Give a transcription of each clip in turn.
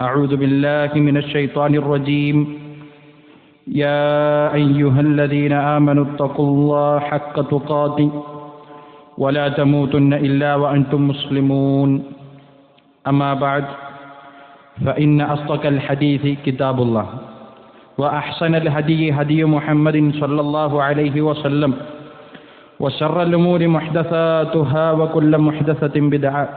أعوذ بالله من الشيطان الرجيم. يا أيها الذين آمنوا اتقوا الله حق تقاته ولا تموتن إلا وأنتم مسلمون. أما بعد فإن أصدق الحديث كتاب الله وأحسن الهدي هدي محمد صلى الله عليه وسلم وشر الأمور محدثاتها وكل محدثة بدعة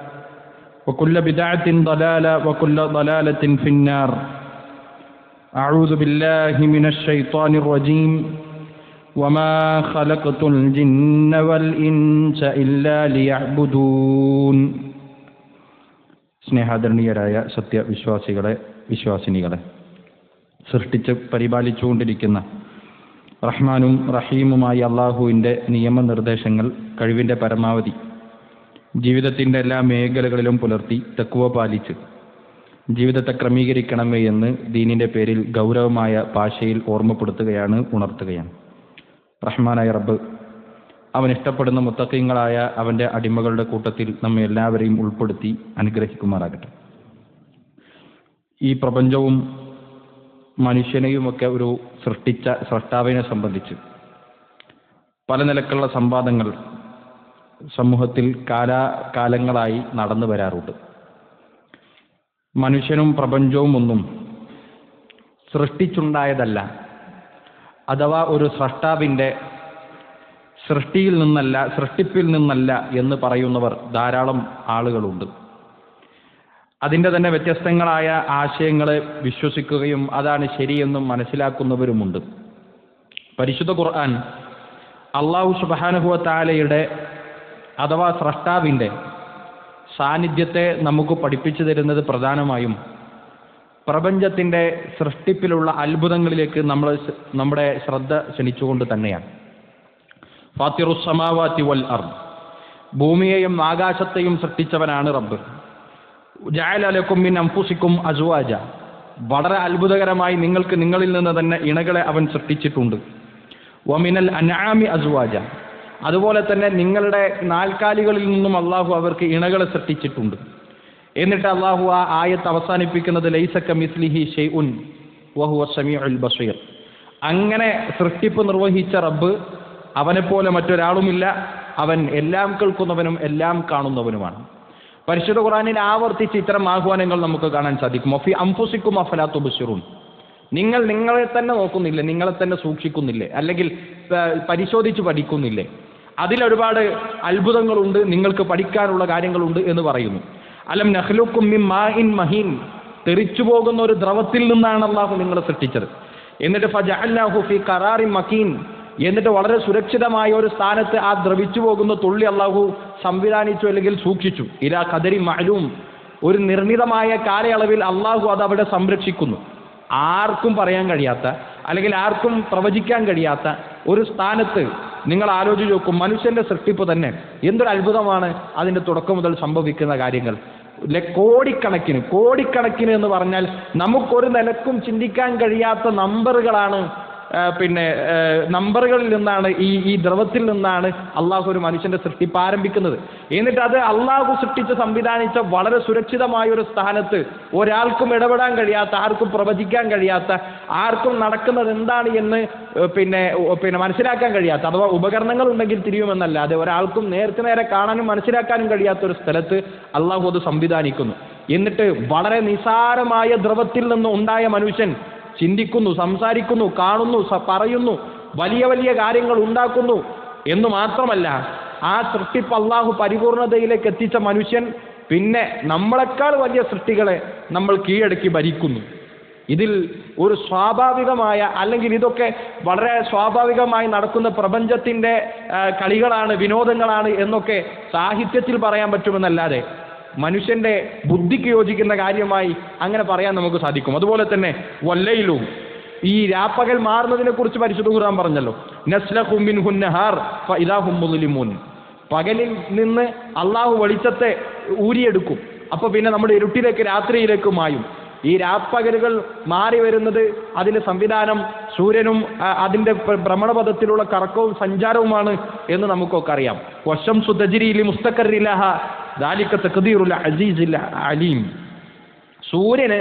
وكل بدعة ضلالة وكل ضلالة في النار أعوذ بالله من الشيطان الرجيم وما خلقت الجن والإنس إلا ليعبدون സ്നേഹാദരണീയരായ സത്യവിശ്വാസികളെ വിശ്വാസിനികളെ സൃഷ്ടിച്ച് പരിപാലിച്ചുകൊണ്ടിരിക്കുന്ന റഹ്മാനും റഹീമുമായ അള്ളാഹുവിൻ്റെ നിയമനിർദ്ദേശങ്ങൾ കഴിവിൻ്റെ പരമാവധി ജീവിതത്തിന്റെ എല്ലാ മേഖലകളിലും പുലർത്തി തക്കുവ പാലിച്ച് ജീവിതത്തെ ക്രമീകരിക്കണമേ എന്ന് ദീനിന്റെ പേരിൽ ഗൗരവമായ ഭാഷയിൽ ഓർമ്മപ്പെടുത്തുകയാണ് ഉണർത്തുകയാണ്. റഹ്മാനായ റബ്ബ് അവൻ ഇഷ്ടപ്പെടുന്ന മുത്തക്കങ്ങളായ അവന്റെ അടിമകളുടെ കൂട്ടത്തിൽ നമ്മെ എല്ലാവരെയും ഉൾപ്പെടുത്തി അനുഗ്രഹിക്കുമാറാകട്ടെ. ഈ പ്രപഞ്ചവും മനുഷ്യനെയുമൊക്കെ ഒരു സൃഷ്ടിച്ച സൃഷ്ടാവിനെ സംബന്ധിച്ച് പല നിലക്കുള്ള സംവാദങ്ങൾ സമൂഹത്തിൽ കാലാകാലങ്ങളായി നടന്നു വരാറുണ്ട്. മനുഷ്യനും പ്രപഞ്ചവും ഒന്നും സൃഷ്ടിച്ചുണ്ടായതല്ല. അഥവാ ഒരു സ്രഷ്ടാവിന്റെ സൃഷ്ടിയിൽ നിന്നല്ല സൃഷ്ടിപ്പിൽ നിന്നല്ല എന്ന് പറയുന്നവർ ധാരാളം ആളുകളുണ്ട്. അതിന്റെ തന്നെ വ്യത്യസ്തങ്ങളായ ആശയങ്ങളെ വിശ്വസിക്കുകയും അതാണ് ശരിയെന്നും മനസ്സിലാക്കുന്നവരുമുണ്ട്. പരിശുദ്ധ ഖുർആൻ അള്ളാഹു സുബാനുഹുവ താലയുടെ അഥവാ സ്രഷ്ടാവിന്റെ സാന്നിധ്യത്തെ നമുക്ക് പഠിപ്പിച്ചു തരുന്നത് പ്രധാനമായും പ്രപഞ്ചത്തിന്റെ സൃഷ്ടിപ്പിലുള്ള അത്ഭുതങ്ങളിലേക്ക് നമ്മൾ നമ്മുടെ ശ്രദ്ധ ക്ഷണിച്ചുകൊണ്ട് തന്നെയാണ്. ഫാത്തിറുസമാവാത്തി വൽ അർ ഭൂമിയെയും ആകാശത്തെയും സൃഷ്ടിച്ചവനാണ് റബ്ബ്. ജാലലക്കും മിൻ അംഫുസിക്കും അസുവാജ. വളരെ അത്ഭുതകരമായി നിങ്ങൾക്ക് നിങ്ങളിൽ നിന്ന് തന്നെ ഇണകളെ അവൻ സൃഷ്ടിച്ചിട്ടുണ്ട്. വമിനൽ അനാമി അസുവാജ. അതുപോലെ തന്നെ നിങ്ങളുടെ നാൽക്കാലികളിൽ നിന്നും അള്ളാഹു അവർക്ക് ഇണകളെ സൃഷ്ടിച്ചിട്ടുണ്ട്. എന്നിട്ട് അള്ളാഹു ആ ആയത്ത് അവസാനിപ്പിക്കുന്നത് ലൈസക്ക മിസ്ലിഹി ഷെയ്ഉൻ വഹുവ സമീഉൽ ബഷീർ. അങ്ങനെ സൃഷ്ടിപ്പ് നിർവഹിച്ച റബ്ബ് അവനെപ്പോലെ മറ്റൊരാളുമില്ല. അവൻ എല്ലാം കേൾക്കുന്നവനും എല്ലാം കാണുന്നവനുമാണ്. പരിശുദ്ധ ഖുറാനിൽ ആവർത്തിച്ച് ഇത്തരം ആഹ്വാനങ്ങൾ നമുക്ക് കാണാൻ സാധിക്കും. ഒഫി അംഫുസിക്കും അഫലാത്തു ബഷീറുൻ നിങ്ങൾ നിങ്ങളെ തന്നെ നോക്കുന്നില്ലേ? നിങ്ങളെ തന്നെ സൂക്ഷിക്കുന്നില്ലേ? അല്ലെങ്കിൽ പരിശോധിച്ച് പഠിക്കുന്നില്ലേ? അതിലൊരുപാട് അത്ഭുതങ്ങളുണ്ട് നിങ്ങൾക്ക് പഠിക്കാനുള്ള കാര്യങ്ങളുണ്ട് എന്ന് പറയുന്നു. അലം നഹ്ലുക്കും മഹീൻ. തെറിച്ചു പോകുന്ന ഒരു ദ്രവത്തിൽ നിന്നാണ് അള്ളാഹു നിങ്ങളെ സൃഷ്ടിച്ചത്. എന്നിട്ട് ഫജഅല്ലാഹു ഫി കറാറി മക്കീൻ എന്നിട്ട് വളരെ സുരക്ഷിതമായ ഒരു സ്ഥാനത്ത് ആ ദ്രവിച്ചു പോകുന്ന തുള്ളി അള്ളാഹു സംവിധാനിച്ചു അല്ലെങ്കിൽ സൂക്ഷിച്ചു. ഇരാ കദരി മഅലൂം. ഒരു നിർണിതമായ കാലയളവിൽ അള്ളാഹു അത് അവിടെ സംരക്ഷിക്കുന്നു. ആർക്കും പറയാൻ കഴിയാത്ത അല്ലെങ്കിൽ ആർക്കും പ്രവചിക്കാൻ കഴിയാത്ത ഒരു സ്ഥാനത്ത് നിങ്ങൾ ആലോചിച്ച് നോക്കും മനുഷ്യന്റെ സൃഷ്ടിപ്പ് തന്നെ എന്തൊരു അത്ഭുതമാണ് അതിന്റെ തുടക്കം മുതൽ സംഭവിക്കുന്ന കാര്യങ്ങൾ. കോടിക്കണക്കിന് കോടിക്കണക്കിന് എന്ന് പറഞ്ഞാൽ നമുക്കൊരു നിലക്കും ചിന്തിക്കാൻ കഴിയാത്ത നമ്പറുകളാണ് പിന്നെ നമ്പറുകളിൽ നിന്നാണ് ഈ ഈ ദ്രവത്തിൽ നിന്നാണ് അള്ളാഹു ഒരു മനുഷ്യന്റെ സൃഷ്ടി ആരംഭിക്കുന്നത് എന്നിട്ട് അത് അള്ളാഹു സൃഷ്ടിച്ച് സംവിധാനിച്ച വളരെ സുരക്ഷിതമായ ഒരു സ്ഥാനത്ത് ഒരാൾക്കും ഇടപെടാൻ കഴിയാത്ത ആർക്കും പ്രവചിക്കാൻ കഴിയാത്ത ആർക്കും നടക്കുന്നത് എന്താണ് എന്ന് പിന്നെ പിന്നെ മനസ്സിലാക്കാൻ കഴിയാത്ത അഥവാ ഉപകരണങ്ങൾ ഉണ്ടെങ്കിൽ തിരിയുമെന്നല്ലാതെ ഒരാൾക്കും നേരത്തെ നേരെ കാണാനും മനസ്സിലാക്കാനും കഴിയാത്ത ഒരു സ്ഥലത്ത് അള്ളാഹു അത് സംവിധാനിക്കുന്നു. എന്നിട്ട് വളരെ നിസാരമായ ദ്രവത്തിൽ നിന്ന് ഉണ്ടായ മനുഷ്യൻ ചിന്തിക്കുന്നു സംസാരിക്കുന്നു കാണുന്നു പറയുന്നു വലിയ വലിയ കാര്യങ്ങൾ ഉണ്ടാക്കുന്നു. എന്ന് മാത്രമല്ല ആ സൃഷ്ടിപ്പ് അള്ളാഹു പരിപൂർണതയിലേക്ക് എത്തിച്ച മനുഷ്യൻ പിന്നെ നമ്മളെക്കാൾ വലിയ സൃഷ്ടികളെ നമ്മൾ കീഴടക്കി ഭരിക്കുന്നു. ഇതിൽ ഒരു സ്വാഭാവികമായ അല്ലെങ്കിൽ ഇതൊക്കെ വളരെ സ്വാഭാവികമായി നടക്കുന്ന പ്രപഞ്ചത്തിന്റെ കളികളാണ് വിനോദങ്ങളാണ് എന്നൊക്കെ സാഹിത്യത്തിൽ പറയാൻ പറ്റുമെന്നല്ലാതെ മനുഷ്യന്റെ ബുദ്ധിക്ക് യോജിക്കുന്ന കാര്യമായി അങ്ങനെ പറയാൻ നമുക്ക് സാധിക്കും. അതുപോലെ തന്നെ വല്ലയിലും ഈ രാപ്പകൽ മാറുന്നതിനെ കുറിച്ച് പരിശുദ്ധ ഖുർആൻ പറഞ്ഞല്ലോ. പകലിൽ നിന്ന് അള്ളാഹു വെളിച്ചത്തെ ഊരിയെടുക്കും. അപ്പോൾ പിന്നെ നമ്മുടെ ഇരുട്ടിലേക്ക് രാത്രിയിലേക്ക് മായും. ഈ രാപ്പകലുകൾ മാറി വരുന്നത് അതിന്റെ സംവിധാനം സൂര്യനും അതിന്റെ ഭ്ര- ഭ്രമണപഥത്തിലുള്ള കറക്കവും സഞ്ചാരവുമാണ് എന്ന് നമുക്കൊക്കെ അറിയാം. വശം സുദജിരിയിൽ മുസ്തഖറിലഹ ദാലിക്ക തഖദീറുൽ അസീസിൽ അലീം. സൂര്യന്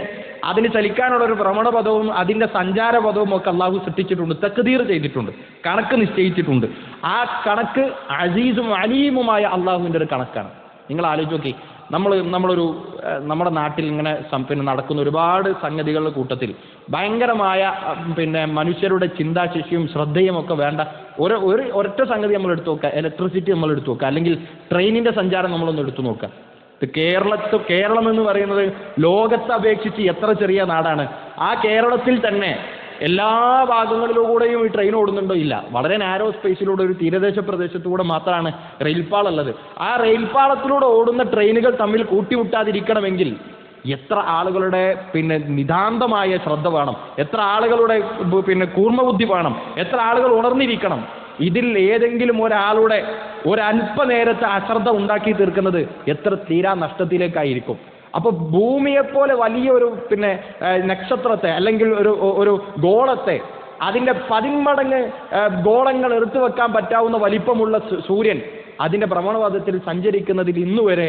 അതിന് ചലിക്കാനുള്ള ഒരു ഭ്രമണപഥവും അതിന്റെ സഞ്ചാരപഥവും ഒക്കെ അള്ളാഹു സൃഷ്ടിച്ചിട്ടുണ്ട് തക്തീർ ചെയ്തിട്ടുണ്ട് കണക്ക് നിശ്ചയിച്ചിട്ടുണ്ട്. ആ കണക്ക് അസീസും അലീമുമായ അള്ളാഹുവിന്റെ ഒരു കണക്കാണ്. നിങ്ങൾ ആലോചിച്ച് നോക്കി നമ്മൾ നമ്മളൊരു നമ്മുടെ നാട്ടിൽ ഇങ്ങനെ പിന്നെ നടക്കുന്ന ഒരുപാട് സംഗതികളുടെ കൂട്ടത്തിൽ ഭയങ്കരമായ പിന്നെ മനുഷ്യരുടെ ചിന്താശേഷിയും ശ്രദ്ധയും ഒക്കെ വേണ്ട ഒരു ഒരു ഒരൊറ്റ സംഗതി നമ്മൾ എടുത്തു നോക്കുക. ഇലക്ട്രിസിറ്റി നമ്മൾ എടുത്തു നോക്കുക. അല്ലെങ്കിൽ ട്രെയിനിന്റെ സഞ്ചാരം നമ്മളൊന്ന് എടുത്തു നോക്കുക. ഇത് കേരളത്ത് കേരളം എന്ന് പറയുന്നത് ലോകത്തെ അപേക്ഷിച്ച് എത്ര ചെറിയ നാടാണ്. ആ കേരളത്തിൽ തന്നെ എല്ലാ ഭാഗങ്ങളിലൂടെയും ഈ ട്രെയിൻ ഓടുന്നുണ്ടോ? ഇല്ല. വളരെ നാരോ സ്പേസിലൂടെ ഒരു തീരദേശ പ്രദേശത്തൂടെ മാത്രമാണ് റെയിൽപാളുള്ളത് ആ റെയിൽപാളത്തിലൂടെ ഓടുന്ന ട്രെയിനുകൾ തമ്മിൽ കൂട്ടിമുട്ടാതിരിക്കണമെങ്കിൽ എത്ര ആളുകളുടെ പിന്നെ നിതാന്തമായ ശ്രദ്ധ വേണം? എത്ര ആളുകളുടെ പിന്നെ കൂർമ്മബുദ്ധി വേണം? എത്ര ആളുകൾ ഉണർന്നിരിക്കണം? ഇതിൽ ഏതെങ്കിലും ഒരാളുടെ ഒരല്പനേരത്തെ അശ്രദ്ധ ഉണ്ടാക്കി തീർക്കുന്നത് എത്ര തീരാ നഷ്ടത്തിലേക്കായിരിക്കും? അപ്പൊ ഭൂമിയെപ്പോലെ വലിയൊരു പിന്നെ നക്ഷത്രത്തെ അല്ലെങ്കിൽ ഒരു ഒരു ഗോളത്തെ അതിന്റെ പതിന്മടങ്ങ് ഗോളങ്ങൾ എടുത്തു വെക്കാൻ പറ്റാവുന്ന വലിപ്പമുള്ള സൂര്യൻ അതിന്റെ ഭ്രമണപഥത്തിൽ സഞ്ചരിക്കുന്നതിൽ ഇന്നുവരെ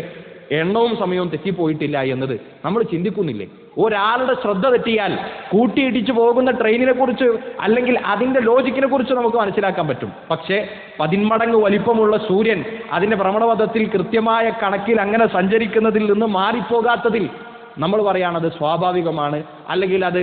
എണ്ണവും സമയവും തെറ്റിപ്പോയിട്ടില്ല എന്നത് നമ്മൾ ചിന്തിക്കുന്നില്ലേ? ഒരാളുടെ ശ്രദ്ധ തെറ്റിയാൽ കൂട്ടിയിടിച്ചു പോകുന്ന ട്രെയിനിനെ കുറിച്ച് അല്ലെങ്കിൽ അതിന്റെ ലോജിക്കിനെ കുറിച്ച് നമുക്ക് മനസ്സിലാക്കാൻ പറ്റും. പക്ഷേ പതിന്മടങ്ങ് വലിപ്പമുള്ള സൂര്യൻ അതിന്റെ ഭ്രമണപഥത്തിൽ കൃത്യമായ കണക്കിൽ അങ്ങനെ സഞ്ചരിക്കുന്നതിൽ നിന്ന് മാറിപ്പോകാത്തതിൽ നമ്മൾ പറയുകയാണത് സ്വാഭാവികമാണ് അല്ലെങ്കിൽ അത്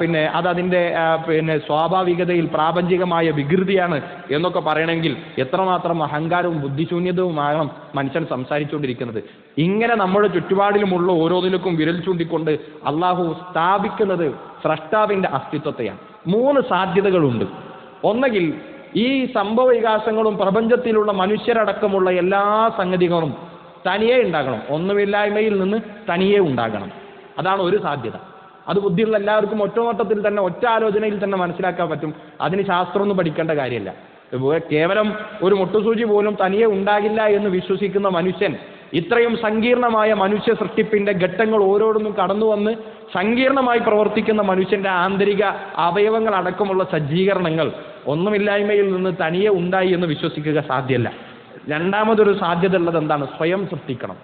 പിന്നെ അത് അതിന്റെ പിന്നെ സ്വാഭാവികതയിൽ പ്രാപഞ്ചികമായ വികൃതിയാണ് എന്നൊക്കെ പറയണമെങ്കിൽ എത്രമാത്രം അഹങ്കാരവും ബുദ്ധിശൂന്യതവുമാകണം മനുഷ്യൻ സംസാരിച്ചുകൊണ്ടിരിക്കുന്നത്. ഇങ്ങനെ നമ്മുടെ ചുറ്റുപാടിലുമുള്ള ഓരോന്നിലേക്കും വിരൽ ചൂണ്ടിക്കൊണ്ട് അള്ളാഹു സ്ഥാപിക്കുന്നത് സ്രഷ്ടാവിന്റെ അസ്തിത്വത്തെയാണ്. മൂന്ന് സാധ്യതകളുണ്ട്. ഒന്നെങ്കിൽ ഈ സംഭവ വികാസങ്ങളും പ്രപഞ്ചത്തിലുള്ള മനുഷ്യരടക്കമുള്ള എല്ലാ സംഗതികളും തനിയെ ഉണ്ടാകണം. ഒന്നുമില്ലായ്മയിൽ നിന്ന് തനിയെ ഉണ്ടാകണം. അതാണ് ഒരു സാധ്യത. അത് ബുദ്ധിയുള്ള എല്ലാവർക്കും ഒറ്റനോട്ടത്തിൽ തന്നെ ഒറ്റ ആലോചനയിൽ തന്നെ മനസ്സിലാക്കാൻ പറ്റും. അതിന് ശാസ്ത്രമൊന്നും പഠിക്കേണ്ട കാര്യമല്ല. കേവലം ഒരു മുട്ടുസൂചി പോലും തനിയെ ഉണ്ടാകില്ല എന്ന് വിശ്വസിക്കുന്ന മനുഷ്യൻ ഇത്രയും സങ്കീർണമായ മനുഷ്യ സൃഷ്ടിപ്പിന്റെ ഘട്ടങ്ങൾ ഓരോന്നും കടന്നു വന്ന് സങ്കീർണമായി പ്രവർത്തിക്കുന്ന മനുഷ്യന്റെ ആന്തരിക അവയവങ്ങൾ അടക്കമുള്ള സജ്ജീകരണങ്ങൾ ഒന്നുമില്ലായ്മയിൽ നിന്ന് തനിയെ ഉണ്ടായി എന്ന് വിശ്വസിക്കുക സാധ്യമല്ല. രണ്ടാമതൊരു സാധ്യത ഉള്ളത് എന്താണ്? സ്വയം സൃഷ്ടിക്കണം.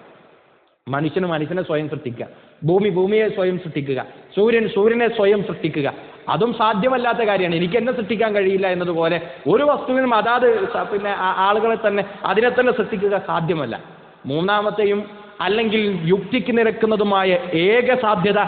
മനുഷ്യന് മനുഷ്യനെ സ്വയം സൃഷ്ടിക്കുക. ഭൂമി ഭൂമിയെ സ്വയം സൃഷ്ടിക്കുക. സൂര്യൻ സൂര്യനെ സ്വയം സൃഷ്ടിക്കുക. അതും സാധ്യമല്ലാത്ത കാര്യമാണ്. എനിക്ക് എന്നെ സൃഷ്ടിക്കാൻ കഴിയില്ല എന്നതുപോലെ ഒരു വസ്തുവിനും അതാത് പിന്നെ ആളുകളെ തന്നെ അതിനെ തന്നെ സൃഷ്ടിക്കുക സാധ്യമല്ല. മൂന്നാമത്തെയും അല്ലെങ്കിൽ യുക്തിക്ക് നിരക്കുന്നതുമായ ഏക സാധ്യത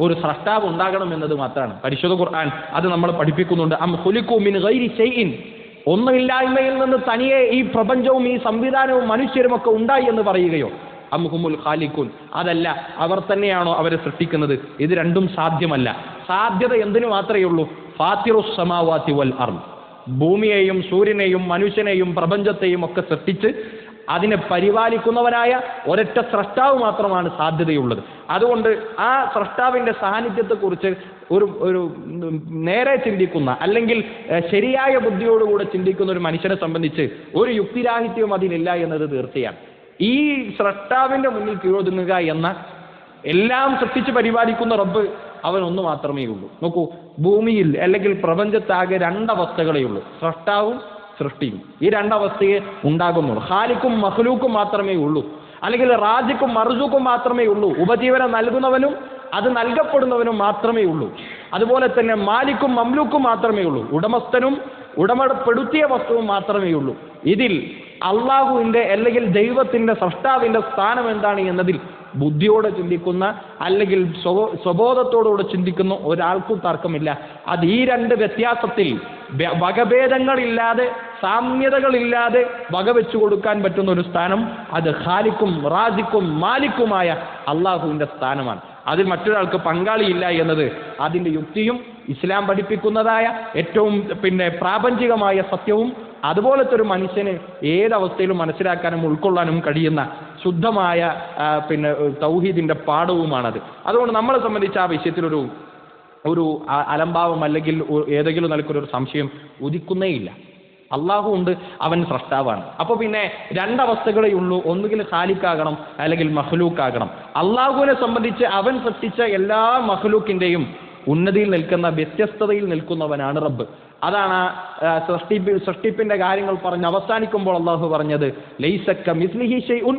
ഒരു സ്രഷ്ടാവ് ഉണ്ടാകണം എന്നത് മാത്രമാണ്. പരിശുദ്ധ ഖുർആൻ അത് നമ്മൾ പഠിപ്പിക്കുന്നുണ്ട്. അം ഖുലിഖു മിൻ ഗൈരി ഷൈഇൻ. ഒന്നുമില്ലായ്മയിൽ നിന്ന് തനിയെ ഈ പ്രപഞ്ചവും ഈ സംവിധാനവും മനുഷ്യരും ഒക്കെ ഉണ്ടായി എന്ന് പറയുകയോ. അമുഹുമുൽ ഖാലിഖുൻ. അതല്ല അവർ തന്നെയാണോ അവരെ സൃഷ്ടിക്കുന്നത്? ഇത് രണ്ടും സാധ്യമല്ല. സാധ്യത എന്തിനു മാത്രമേ ഉള്ളൂ? ഫാത്തിറു സമാവാത്തി വൽ അർദ്. ഭൂമിയെയും സൂര്യനെയും മനുഷ്യനെയും പ്രപഞ്ചത്തെയും ഒക്കെ സൃഷ്ടിച്ച് അതിനെ പരിപാലിക്കുന്നവനായ ഒരൊറ്റ സ്രഷ്ടാവ് മാത്രമാണ് സാധ്യതയുള്ളത്. അതുകൊണ്ട് ആ സ്രഷ്ടാവിന്റെ സാന്നിധ്യത്തെക്കുറിച്ച് ഒരു ഒരു നേരെ ചിന്തിക്കുന്ന അല്ലെങ്കിൽ ശരിയായ ബുദ്ധിയോടുകൂടെ ചിന്തിക്കുന്ന ഒരു മനുഷ്യനെ സംബന്ധിച്ച് ഒരു യുക്തിരാഹിത്യവും അതിനില്ല എന്നത് തീർച്ചയാണ്. ഈ സ്രഷ്ടാവിന്റെ മുന്നിൽ കീഴൊതുങ്ങുക എന്ന എല്ലാം സൃഷ്ടിച്ച് പരിപാലിക്കുന്ന റബ്ബ് അവൻ ഒന്ന് മാത്രമേ ഉള്ളൂ. നോക്കൂ ഭൂമിയിൽ അല്ലെങ്കിൽ പ്രപഞ്ചത്താകെ രണ്ടവസ്ഥകളേ ഉള്ളൂ. സ്രഷ്ടാവും സൃഷ്ടിയും. ഈ രണ്ടവസ്ഥയെ ഉണ്ടാകുന്നുള്ളൂ ഹാലിക്കും മഹ്ലൂക്കും മാത്രമേ ഉള്ളൂ. അല്ലെങ്കിൽ റാജിക്കും മർജുക്കും മാത്രമേ ഉള്ളൂ. ഉപജീവനം നൽകുന്നവനും അത് നൽകപ്പെടുന്നവനും മാത്രമേ ഉള്ളൂ. അതുപോലെ തന്നെ മാലിക്കും മംലൂക്കും മാത്രമേ ഉള്ളൂ. ഉടമസ്ഥനും ഉടമപ്പെടുത്തിയ വസ്തുവും മാത്രമേ ഉള്ളൂ. ഇതിൽ അള്ളാഹുവിന്റെ അല്ലെങ്കിൽ ദൈവത്തിന്റെ സൃഷ്ടാവിന്റെ സ്ഥാനം എന്താണ് എന്നതിൽ ബുദ്ധിയോടെ ചിന്തിക്കുന്ന അല്ലെങ്കിൽ സ്വബോ- സ്വബോധത്തോടുകൂടെ ചിന്തിക്കുന്ന ഒരാൾക്കും തർക്കമില്ല. അത് ഈ രണ്ട് വ്യത്യാസത്തിൽ വകഭേദങ്ങളില്ലാതെ സാമ്യതകളില്ലാതെ വകവെച്ചു കൊടുക്കാൻ പറ്റുന്ന ഒരു സ്ഥാനം അത് ഖാലിക്കും റാജിക്കും മാലിക്കുമായ അള്ളാഹുവിന്റെ സ്ഥാനമാണ്. അതിൽ മറ്റൊരാൾക്ക് പങ്കാളിയില്ല എന്നത് അതിന്റെ യുക്തിയും ഇസ്ലാം പഠിപ്പിക്കുന്നതായ ഏറ്റവും പിന്നെ പ്രാപഞ്ചികമായ സത്യവും അതുപോലത്തെ ഒരു മനുഷ്യന് ഏതവസ്ഥയിലും മനസ്സിലാക്കാനും ഉൾക്കൊള്ളാനും കഴിയുന്ന ശുദ്ധമായ പിന്നെ തൗഹീദിന്റെ പാഠവുമാണത്. അതുകൊണ്ട് നമ്മളെ സംബന്ധിച്ച് ആ വിഷയത്തിലൊരു ഒരു അലംഭാവം അല്ലെങ്കിൽ ഏതെങ്കിലും നിലക്കൊരു സംശയം ഉദിക്കുന്നേയില്ല. അള്ളാഹു ഉണ്ട് അവൻ സ്രഷ്ടാവാണ് അപ്പൊ പിന്നെ രണ്ടവസ്ഥകളേ ഉള്ളൂ. ഒന്നുകിൽ ഖാലിക്കാകണം അല്ലെങ്കിൽ മഹ്ലൂക്കാകണം അള്ളാഹുവിനെ സംബന്ധിച്ച് അവൻ സൃഷ്ടിച്ച എല്ലാ മഹ്ലൂക്കിന്റെയും ഉന്നതിയിൽ നിൽക്കുന്ന വ്യത്യസ്തതയിൽ നിൽക്കുന്നവനാണ് റബ്ബ്. അതാണ് സൃഷ്ടിപ്പ് സൃഷ്ടിപ്പിന്റെ കാര്യങ്ങൾ പറഞ്ഞ് അവസാനിക്കുമ്പോൾ അള്ളാഹു പറഞ്ഞത് ലൈസക്ക മിസ്ലിഹി ഷൈഉൻ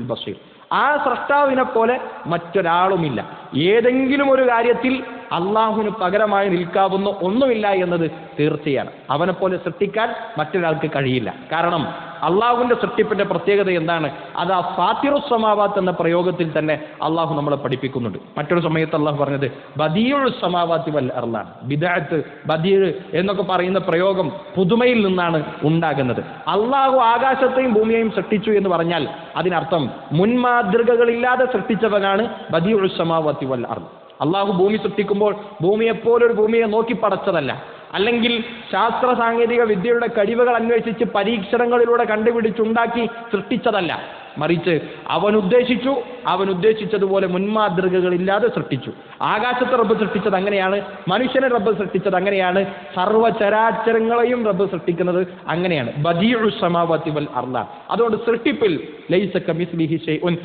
ബസീർ. ആ സ്രഷ്ടാവിനെ പോലെ മറ്റൊരാളുമില്ല. ഏതെങ്കിലും ഒരു കാര്യത്തിൽ അള്ളാഹുവിന് പകരമായി നിൽക്കാവുന്ന ഒന്നുമില്ല എന്നത് തീർച്ചയാണ്. അവനെ പോലെ സൃഷ്ടിക്കാൻ മറ്റൊരാൾക്ക് കഴിയില്ല. കാരണം അള്ളാഹുവിന്റെ സൃഷ്ടിപ്പിന്റെ പ്രത്യേകത എന്താണ്? അത് ആ ഫാത്തിറുസമാവാത്ത് എന്ന പ്രയോഗത്തിൽ തന്നെ അള്ളാഹു നമ്മളെ പഠിപ്പിക്കുന്നുണ്ട്. മറ്റൊരു സമയത്ത് അള്ളാഹു പറഞ്ഞത് ബദീയുൾ സമാവാത്തി വൽ അർലാണ് ബിദാത്ത് ബദീർ എന്നൊക്കെ പറയുന്ന പ്രയോഗം പുതുമയിൽ നിന്നാണ് ഉണ്ടാകുന്നത്. അള്ളാഹു ആകാശത്തെയും ഭൂമിയെയും സൃഷ്ടിച്ചു എന്ന് പറഞ്ഞാൽ അതിനർത്ഥം മുൻമാതൃകകളില്ലാതെ സൃഷ്ടിച്ചവനാണ് ബദീയുൾ സമാവാത്തി വൽ അർദ് അള്ളാഹു ഭൂമി സൃഷ്ടിക്കുമ്പോൾ ഭൂമിയെപ്പോലൊരു ഭൂമിയെ നോക്കി പടച്ചതല്ല. അല്ലെങ്കിൽ ശാസ്ത്ര സാങ്കേതിക വിദ്യയുടെ കഴിവുകൾ അന്വേഷിച്ച് പരീക്ഷണങ്ങളിലൂടെ കണ്ടുപിടിച്ചുണ്ടാക്കി സൃഷ്ടിച്ചതല്ല. മറിച്ച് അവൻ ഉദ്ദേശിച്ചു അവൻ ഉദ്ദേശിച്ചതുപോലെ മുൻമാതൃകകളില്ലാതെ സൃഷ്ടിച്ചു. ആകാശത്തെ റബ്ബ് സൃഷ്ടിച്ചത് അങ്ങനെയാണ് മനുഷ്യനെ റബ്ബ് സൃഷ്ടിച്ചത് അങ്ങനെയാണ് സർവചരാചരങ്ങളെയും റബ്ബ് സൃഷ്ടിക്കുന്നത് അങ്ങനെയാണ്. ബദീഉ സമാവാത്തി വൽ അതുകൊണ്ട് സൃഷ്ടിപ്പിൽ ലൈസ കമിസ്ലിഹി ഷൈഉൻ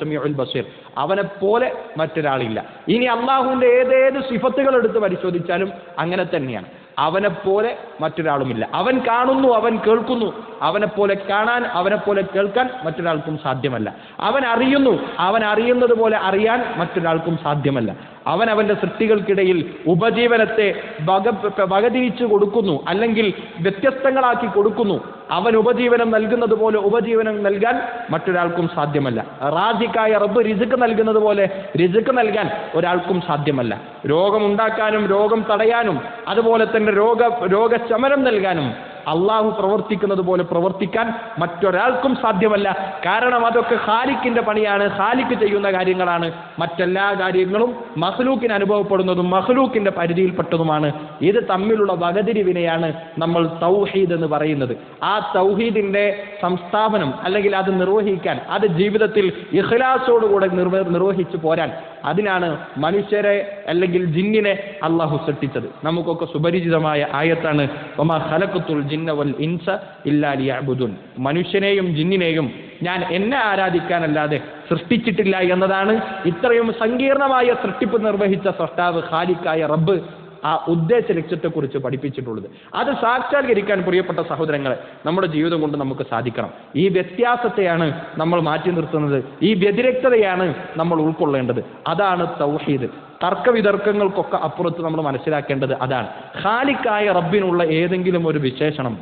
സമീഉൽ ബസീർ. അവനെ പോലെ മറ്റൊരാളില്ല. ഇനി അള്ളാഹുവിന്റെ ഏതേത് സിഫത്തുകൾ എടുത്ത് പരിശോധിച്ചാലും അങ്ങനെ തന്നെയാണ്. അവനെ പോലെ മറ്റൊരാളുമില്ല. അവൻ കാണുന്നു അവൻ കേൾക്കുന്നു. അവനെപ്പോലെ പോലെ കാണാൻ അവനെപ്പോലെ പോലെ കേൾക്കാൻ മറ്റൊരാൾക്കും സാധ്യമല്ല. അവൻ അറിയുന്നു അവൻ അറിയുന്നത് പോലെ അറിയാൻ മറ്റൊരാൾക്കും സാധ്യമല്ല. അവൻ അവന്റെ സൃഷ്ടികൾക്കിടയിൽ ഉപജീവനത്തെ വക വകതിരിച്ചു കൊടുക്കുന്നു അല്ലെങ്കിൽ വ്യത്യസ്തങ്ങളാക്കി കൊടുക്കുന്നു. അവൻ ഉപജീവനം നൽകുന്നത് പോലെ ഉപജീവനം നൽകാൻ മറ്റൊരാൾക്കും സാധ്യമല്ല. റാജിക്കായ റബ്ബ് രിസുക്ക് നൽകുന്നത് പോലെ രിസുക്ക് നൽകാൻ ഒരാൾക്കും സാധ്യമല്ല. രോഗമുണ്ടാക്കാനും രോഗം തടയാനും അതുപോലെ തന്നെ രോഗ രോഗശമനം നൽകാനും അള്ളാഹു പ്രവർത്തിക്കുന്നത് പോലെ പ്രവർത്തിക്കാൻ മറ്റൊരാൾക്കും സാധ്യമല്ല. കാരണം അതൊക്കെ ഖാലിക്കിന്റെ പണിയാണ്. ഖാലിക്ക് ചെയ്യുന്ന കാര്യങ്ങളാണ്. മറ്റെല്ലാ കാര്യങ്ങളും മഹ്ലൂക്കിന് അനുഭവപ്പെടുന്നതും മഹ്ലൂക്കിന്റെ പരിധിയിൽപ്പെട്ടതുമാണ്. ഇത് തമ്മിലുള്ള വകതിരിവിനെയാണ് നമ്മൾ തൗഹീദ് എന്ന് പറയുന്നത്. ആ തൗഹീദിന്റെ സംസ്ഥാപനം അല്ലെങ്കിൽ അത് നിർവഹിക്കാൻ അത് ജീവിതത്തിൽ ഇഖ്ലാസോടുകൂടെ നിർവ നിർവഹിച്ചു പോരാൻ അതിനാണ് മനുഷ്യരെ അല്ലെങ്കിൽ ജിന്നിനെ അള്ളാഹു സൃഷ്ടിച്ചത്. നമുക്കൊക്കെ സുപരിചിതമായ ആയത്താണ്. ഒമാ ഖലഖത്തുൽ ജിന്ന ഇൻസ ഇല്ലാലി അബുദുൻ മനുഷ്യനെയും ജിന്നിനെയും ഞാൻ എന്നെ ആരാധിക്കാനല്ലാതെ സൃഷ്ടിച്ചിട്ടില്ല എന്നതാണ് ഇത്രയും സങ്കീർണമായ സൃഷ്ടിപ്പ് നിർവഹിച്ച സൃഷ്ടാവ് ഖാലിക്കായ റബ്ബ് ആ ഉദ്ദേശ ലക്ഷ്യത്തെക്കുറിച്ച് പഠിപ്പിച്ചിട്ടുള്ളത്. അത് സാക്ഷാത്കരിക്കാൻ പ്രിയപ്പെട്ട സഹോദരങ്ങളെ നമ്മുടെ ജീവിതം കൊണ്ട് നമുക്ക് സാധിക്കണം. ഈ വ്യത്യാസത്തെയാണ് നമ്മൾ മാറ്റി നിർത്തുന്നത്. ഈ വ്യതിരക്തതയാണ് നമ്മൾ ഉൾക്കൊള്ളേണ്ടത്. അതാണ് തൗഹീദ്. തർക്കവിതർക്കങ്ങൾക്കൊക്കെ അപ്പുറത്ത് നമ്മൾ മനസ്സിലാക്കേണ്ടത് അതാണ്. ഖാലിക്കായ റബ്ബിനുള്ള ഏതെങ്കിലും ഒരു വിശേഷണം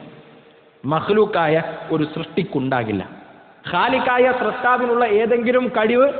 മഹ്ലൂക്കായ ഒരു സൃഷ്ടിക്കുണ്ടാകില്ല. ഖാലിക്കായ സൃഷ്ടാവിനുള്ള ഏതെങ്കിലും കഴിവ്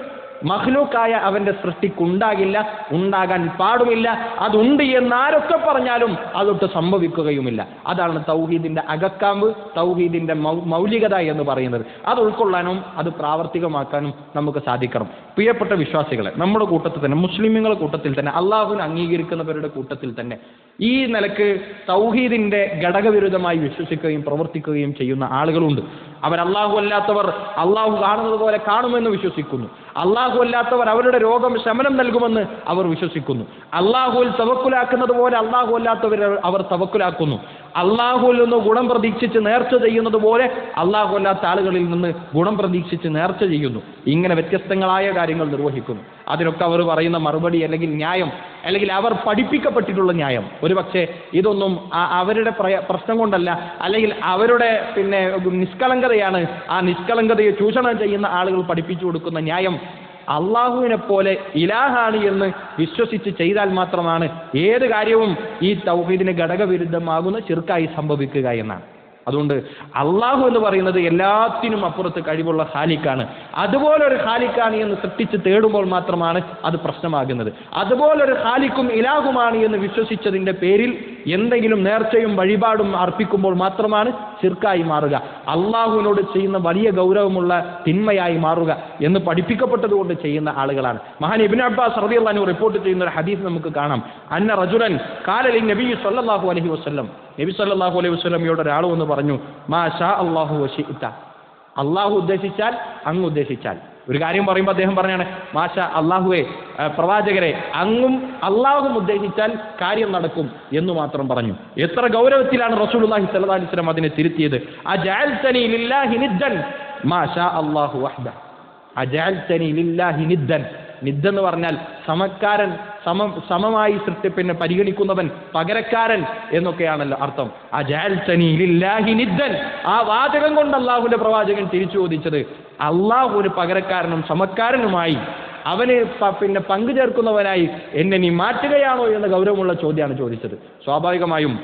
മഹ്ലൂക്കായ അവന്റെ സൃഷ്ടിക്കുണ്ടാകില്ല ഉണ്ടാകാൻ പാടുമില്ല അതുണ്ട് എന്നാരൊക്കെ പറഞ്ഞാലും അതൊട്ട് സംഭവിക്കുകയുമില്ല. അതാണ് തൗഹീദിന്റെ അകക്കാമ്പ് തൗഹീദിന്റെ മൗലികത എന്ന് പറയുന്നത്. അത് ഉൾക്കൊള്ളാനും അത് പ്രാവർത്തികമാക്കാനും നമുക്ക് സാധിക്കണം. പ്രിയപ്പെട്ട വിശ്വാസികളെ നമ്മുടെ കൂട്ടത്തിൽ തന്നെ മുസ്ലിമുകളുടെ കൂട്ടത്തിൽ തന്നെ അള്ളാഹുവിനെ അംഗീകരിക്കുന്നവരുടെ കൂട്ടത്തിൽ തന്നെ ഈ നിലയ്ക്ക് തൗഹീദിന്റെ ഘടകവിരുദ്ധമായി വിശ്വസിക്കുകയും പ്രവർത്തിക്കുകയും ചെയ്യുന്ന ആളുകളുണ്ട്. അവർ അള്ളാഹു അല്ലാത്തവർ അള്ളാഹു കാണുന്നത് പോലെ കാണുമെന്ന് വിശ്വസിക്കുന്നു. അള്ളാഹു അല്ലാത്തവർ അവരുടെ രോഗം ശമനം നൽകുമെന്ന് അവർ വിശ്വസിക്കുന്നു. അള്ളാഹുവിൽ തവക്കുലാക്കുന്നത് പോലെ അള്ളാഹു അല്ലാത്തവർ അവർ തവക്കുലാക്കുന്നു. അള്ളാഹുവിൽ നിന്ന് ഗുണം പ്രതീക്ഷിച്ച് നേർച്ച ചെയ്യുന്നത് പോലെ അള്ളാഹു അല്ലാത്ത ആളുകളിൽ നിന്ന് ഗുണം പ്രതീക്ഷിച്ച് നേർച്ച ചെയ്യുന്നു. ഇങ്ങനെ വ്യത്യസ്തങ്ങളായ കാര്യങ്ങൾ നിർവഹിക്കുന്നു. അതിനൊക്കെ അവർ പറയുന്ന മറുപടി അല്ലെങ്കിൽ ന്യായം അല്ലെങ്കിൽ അവർ പഠിപ്പിക്കപ്പെട്ടിട്ടുള്ള ന്യായം. ഒരു പക്ഷേ ഇതൊന്നും അവരുടെ പ്രശ്നം കൊണ്ടല്ല അല്ലെങ്കിൽ അവരുടെ പിന്നെ നിഷ്കളങ്കതയാണ് ആ നിഷ്കളങ്കതയെ ചൂഷണം ചെയ്യുന്ന ആളുകൾ പഠിപ്പിച്ചു കൊടുക്കുന്ന ന്യായം അള്ളാഹുവിനെ പോലെ ഇലാഹാണ് എന്ന് വിശ്വസിച്ച് ചെയ്താൽ മാത്രമാണ് ഏത് കാര്യവും ഈ തൗഹീദിന് ഘടകവിരുദ്ധമാകുന്ന ചെറുക്കായി സംഭവിക്കുക എന്നാണ്. അതുകൊണ്ട് അള്ളാഹു എന്ന് പറയുന്നത് എല്ലാത്തിനും അപ്പുറത്ത് കഴിവുള്ള ഖാലിക്കാണ് അതുപോലൊരു ഹാലിക്കാണ് എന്ന് സൃഷ്ടിച്ച് തേടുമ്പോൾ മാത്രമാണ് അത് പ്രശ്നമാകുന്നത്. അതുപോലെ ഒരു ഹാലിക്കും ഇലാഹുമാണ് എന്ന് വിശ്വസിച്ചതിന്റെ പേരിൽ എന്തെങ്കിലും നേർച്ചയും വഴിപാടും അർപ്പിക്കുമ്പോൾ മാത്രമാണ് ചിർക്കായി മാറുക. അള്ളാഹുവിനോട് ചെയ്യുന്ന വലിയ ഗൗരവമുള്ള തിന്മയായി മാറുക എന്ന് പഠിപ്പിക്കപ്പെട്ടതുകൊണ്ട് ചെയ്യുന്ന ആളുകളാണ്. മഹാൻ ഇബിൻ അബ്ബാസ് റളിയല്ലാഹു റിപ്പോർട്ട് ചെയ്യുന്ന ഒരു ഹദീസ് നമുക്ക് കാണാം. അന്ന റജുലൻ കാലലി നബി സല്ലാഹു അലഹി വസ്ലം നബി സല്ലാഹു അലൈഹി വസ്ലമിയോട് ഒരാൾ വന്ന് പറഞ്ഞു മാ ഷാ വശിഇത. അള്ളാഹു ഉദ്ദേശിച്ചാൽ അങ്ങ് ഉദ്ദേശിച്ചാൽ. ഒരു കാര്യം പറയുമ്പോൾ അദ്ദേഹം പറഞ്ഞാണ് മാഷ അള്ളാഹുവെ പ്രവാചകരെ അങ്ങും അള്ളാഹും ഉദ്ദേശിച്ചാൽ കാര്യം നടക്കും എന്ന് മാത്രം പറഞ്ഞു. എത്ര ഗൗരവത്തിലാണ് റസൂലുള്ളാഹി സ്വല്ലല്ലാഹി അലൈഹി വസല്ലം അതിനെ തിരുത്തിയത്. അജാൽ മാഷാ ലില്ലാഹി നിദ്ദൻ. നിദ്ദ് എന്ന് പറഞ്ഞാൽ സമക്കാരൻ സമം സമമായി സൃഷ്ടിപ്പിനെ പരിഗണിക്കുന്നവൻ പകരക്കാരൻ എന്നൊക്കെയാണല്ലോ അർത്ഥം. നിദ്ദൻ. ആ വാചകം കൊണ്ട് അള്ളാഹുവിന്റെ പ്രവാചകൻ തിരിച്ചു ചോദിച്ചത് അള്ളാഹു ഒരു പകരക്കാരനും സമക്കാരനുമായി അവന് പിന്നെ പങ്കു ചേർക്കുന്നവനായി എന്നെ നീ മാറ്റുകയാണോ എന്ന ഗൗരവമുള്ള ചോദ്യമാണ് ചോദിച്ചത്. സ്വാഭാവികമായും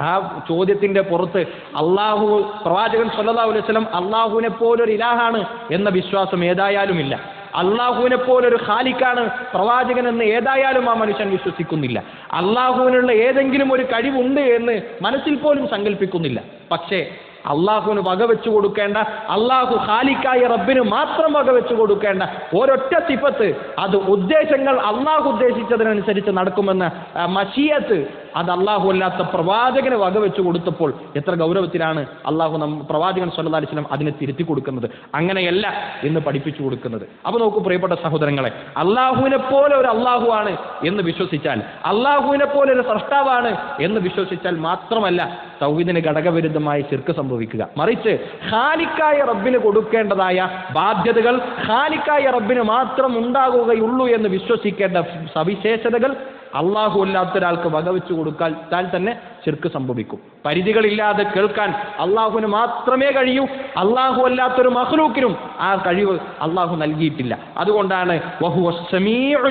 ആ ചോദ്യത്തിന്റെ പുറത്ത് അള്ളാഹു പ്രവാചകൻ സല്ലാ അലൈഹി വസല്ലം അള്ളാഹുവിനെ പോലൊരു ഇലാഹാണ് എന്ന വിശ്വാസം ഏതായാലും ഇല്ല അള്ളാഹുവിനെ പോലൊരു ഖാലിക്കാണ് പ്രവാചകൻ എന്ന് ഏതായാലും ആ മനുഷ്യൻ വിശ്വസിക്കുന്നില്ല. അള്ളാഹുവിനുള്ള ഏതെങ്കിലും ഒരു കഴിവുണ്ട് എന്ന് മനസ്സിൽ പോലും സങ്കല്പിക്കുന്നില്ല പക്ഷേ അള്ളാഹുവിന് വകവെച്ചു കൊടുക്കേണ്ട അള്ളാഹു ഖാലിക്കായ റബ്ബിന് മാത്രം വകവെച്ചു കൊടുക്കേണ്ട ഒരൊറ്റ സിഫത്ത് അത് ഉദ്ദേശങ്ങൾ അള്ളാഹു ഉദ്ദേശിച്ചതിനനുസരിച്ച് നടക്കുമെന്ന് മഷീയത്ത് അത് അള്ളാഹു അല്ലാത്ത പ്രവാചകന് വകവെച്ചു കൊടുത്തപ്പോൾ എത്ര ഗൗരവത്തിലാണ് അള്ളാഹു നം പ്രവാചകൻ സ്വന്തം അതിനെ തിരുത്തി കൊടുക്കുന്നത്. അങ്ങനെയല്ല എന്ന് പഠിപ്പിച്ചു കൊടുക്കുന്നത്. അപ്പോൾ നോക്കൂ പ്രിയപ്പെട്ട സഹോദരങ്ങളെ അള്ളാഹുവിനെ പോലെ ഒരു അള്ളാഹു ആണ് എന്ന് വിശ്വസിച്ചാൽ അള്ളാഹുവിനെ പോലെ ഒരു സൃഷ്ടാവാണ് എന്ന് വിശ്വസിച്ചാൽ മാത്രമല്ല തൗഹീദിന് ഘടകവിരുദ്ധമായ ശിർക്ക് സംഭവിക്കുക. മറിച്ച് ഖാലിക്കായ റബ്ബിന് കൊടുക്കേണ്ടതായ ബാധ്യതകൾ ഖാലിക്കായ റബ്ബിന് മാത്രം ഉണ്ടാകുകയുള്ളൂ എന്ന് വിശ്വസിക്കേണ്ട സവിശേഷതകൾ അള്ളാഹു അല്ലാത്ത ഒരാൾക്ക് വകവെച്ചു കൊടുക്കാൻ താൻ തന്നെ ശിർക്ക് സംഭവിക്കും. പരിധികളില്ലാതെ കേൾക്കാൻ അള്ളാഹുവിന് മാത്രമേ കഴിയൂ. അള്ളാഹു അല്ലാത്തൊരു മഹ്ലൂക്കിനും ആ കഴിവ് അള്ളാഹു നൽകിയിട്ടില്ല. അതുകൊണ്ടാണ്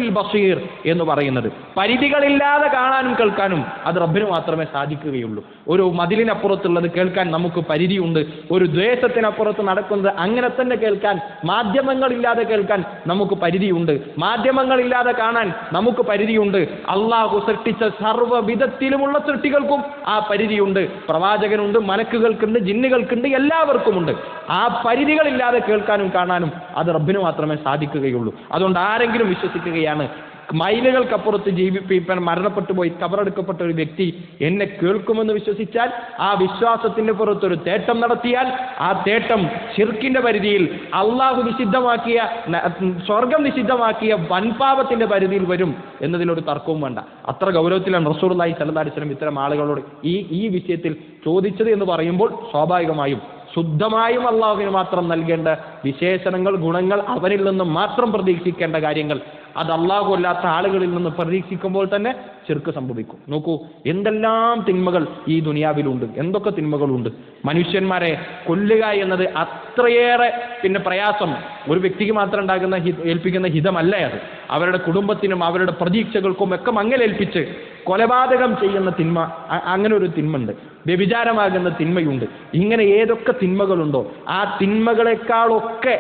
ബസീർ എന്ന് പറയുന്നത്. പരിധികളില്ലാതെ കാണാനും കേൾക്കാനും അത് റബ്ബിന് മാത്രമേ സാധിക്കുകയുള്ളൂ. ഒരു മതിലിനപ്പുറത്തുള്ളത് കേൾക്കാൻ നമുക്ക് പരിധിയുണ്ട്. ഒരു ദ്വേഷത്തിനപ്പുറത്ത് നടക്കുന്നത് അങ്ങനെ തന്നെ കേൾക്കാൻ മാധ്യമങ്ങളില്ലാതെ കേൾക്കാൻ നമുക്ക് പരിധിയുണ്ട്. മാധ്യമങ്ങളില്ലാതെ കാണാൻ നമുക്ക് പരിധിയുണ്ട്. അള്ളാഹു സൃഷ്ടിച്ച സർവവിധത്തിലുമുള്ള സൃഷ്ടികൾക്കും ആ പരിധിയുണ്ട്. പ്രവാചകനുണ്ട് മലക്കുകൾക്കുണ്ട് ജിന്നുകൾക്കുണ്ട് എല്ലാവർക്കുമുണ്ട്. ആ പരിധികളില്ലാതെ കേൾക്കാനും കാണാനും അത് റബ്ബിന് മാത്രമേ സാധിക്കുകയുള്ളൂ. അതുകൊണ്ട് ആരെങ്കിലും വിശ്വസിക്കുകയാണ് മൈലുകൾക്കപ്പുറത്ത് ജീവിപ്പിക്കാൻ മരണപ്പെട്ടു പോയി കബറെടുക്കപ്പെട്ട ഒരു വ്യക്തി എന്നെ കേൾക്കുമെന്ന് വിശ്വസിച്ചാൽ ആ വിശ്വാസത്തിന്റെ പുറത്ത് ഒരു തേട്ടം നടത്തിയാൽ ആ തേട്ടം ഷിർക്കിന്റെ പരിധിയിൽ അള്ളാഹു നിഷിദ്ധമാക്കിയ സ്വർഗം നിഷിദ്ധമാക്കിയ വൻപാപത്തിന്റെ പരിധിയിൽ വരും എന്നതിലൊരു തർക്കവും വേണ്ട. അത്ര ഗൗരവത്തിലാണ് റസൂർലായി സല്ലാസ്ലം ഇത്തരം ആളുകളോട് ഈ ഈ വിഷയത്തിൽ ചോദിച്ചത് എന്ന് പറയുമ്പോൾ സ്വാഭാവികമായും ശുദ്ധമായും അള്ളാഹുവിന് മാത്രം നൽകേണ്ട വിശേഷണങ്ങൾ ഗുണങ്ങൾ അവനിൽ നിന്ന് മാത്രം പ്രതീക്ഷിക്കേണ്ട കാര്യങ്ങൾ അത് അള്ളാഹു അല്ലാത്ത ആളുകളിൽ നിന്ന് പ്രതീക്ഷിക്കുമ്പോൾ തന്നെ ചെറുക്ക് സംഭവിക്കും. നോക്കൂ എന്തെല്ലാം തിന്മകൾ ഈ ദുനിയാവിലുണ്ട്. എന്തൊക്കെ തിന്മകളുണ്ട്. മനുഷ്യന്മാരെ കൊല്ലുക എന്നത് അത്രയേറെ പിന്നെ പ്രയാസം. ഒരു വ്യക്തിക്ക് മാത്രം ഉണ്ടാകുന്ന ഏൽപ്പിക്കുന്ന ഹിതമല്ല അത്. അവരുടെ കുടുംബത്തിനും അവരുടെ പ്രതീക്ഷകൾക്കും ഒക്കെ മങ്ങലേൽപ്പിച്ച് കൊലപാതകം ചെയ്യുന്ന തിന്മ അങ്ങനെ ഒരു തിന്മ ഉണ്ട് വ്യഭിചാരമാകുന്ന തിന്മയുണ്ട്. ഇങ്ങനെ ഏതൊക്കെ തിന്മകളുണ്ടോ ആ തിന്മകളെക്കാളൊക്കെ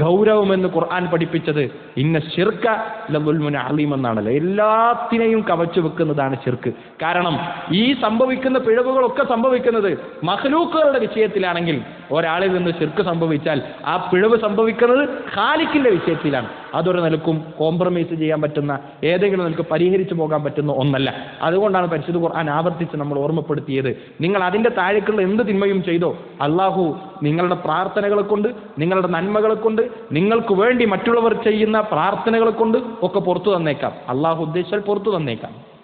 ഗൗരവമെന്ന് ഖുർആൻ പഠിപ്പിച്ചത്. ഇന്ന ഷിർക്ക ലുൽമുന അലീം എന്നാണല്ലോ. എല്ലാത്തിനെയും കവച്ചു വെക്കുന്നതാണ് ശിർക്ക്. കാരണം ഈ സംഭവിക്കുന്ന പിഴവുകളൊക്കെ സംഭവിക്കുന്നത് മഹ്ലൂക്കുകളുടെ വിഷയത്തിലാണെങ്കിൽ ഒരാളിൽ നിന്ന് ശിർക്ക് സംഭവിച്ചാൽ ആ പിഴവ് സംഭവിക്കുന്നത് ഖാലിക്കിന്റെ വിഷയത്തിലാണ്. അതൊരു നിലക്കും കോംപ്രമൈസ് ചെയ്യാൻ പറ്റുന്ന ഏതെങ്കിലും നിലയ്ക്ക് പരിഹരിച്ചു പോകാൻ പറ്റുന്ന ഒന്നല്ല. അതുകൊണ്ടാണ് പരിശുദ്ധ ഖുർആൻ ആവർത്തിച്ച് നമ്മൾ ഓർമ്മപ്പെടുത്തിയത്. നിങ്ങൾ അതിന്റെ താഴേക്കുള്ള എന്ത് തിന്മയും ചെയ്തോ അള്ളാഹു നിങ്ങളുടെ പ്രാർത്ഥനകളെ കൊണ്ട് നിങ്ങളുടെ നന്മകളെ കൊണ്ട് നിങ്ങൾക്ക് വേണ്ടി മറ്റുള്ളവർ ചെയ്യുന്ന പ്രാർത്ഥനകളെ കൊണ്ട് ഒക്കെ പുറത്തു തന്നേക്കാം. അള്ളാഹു ഉദ്ദേശിച്ചാൽ പുറത്തു തന്നേക്കാം.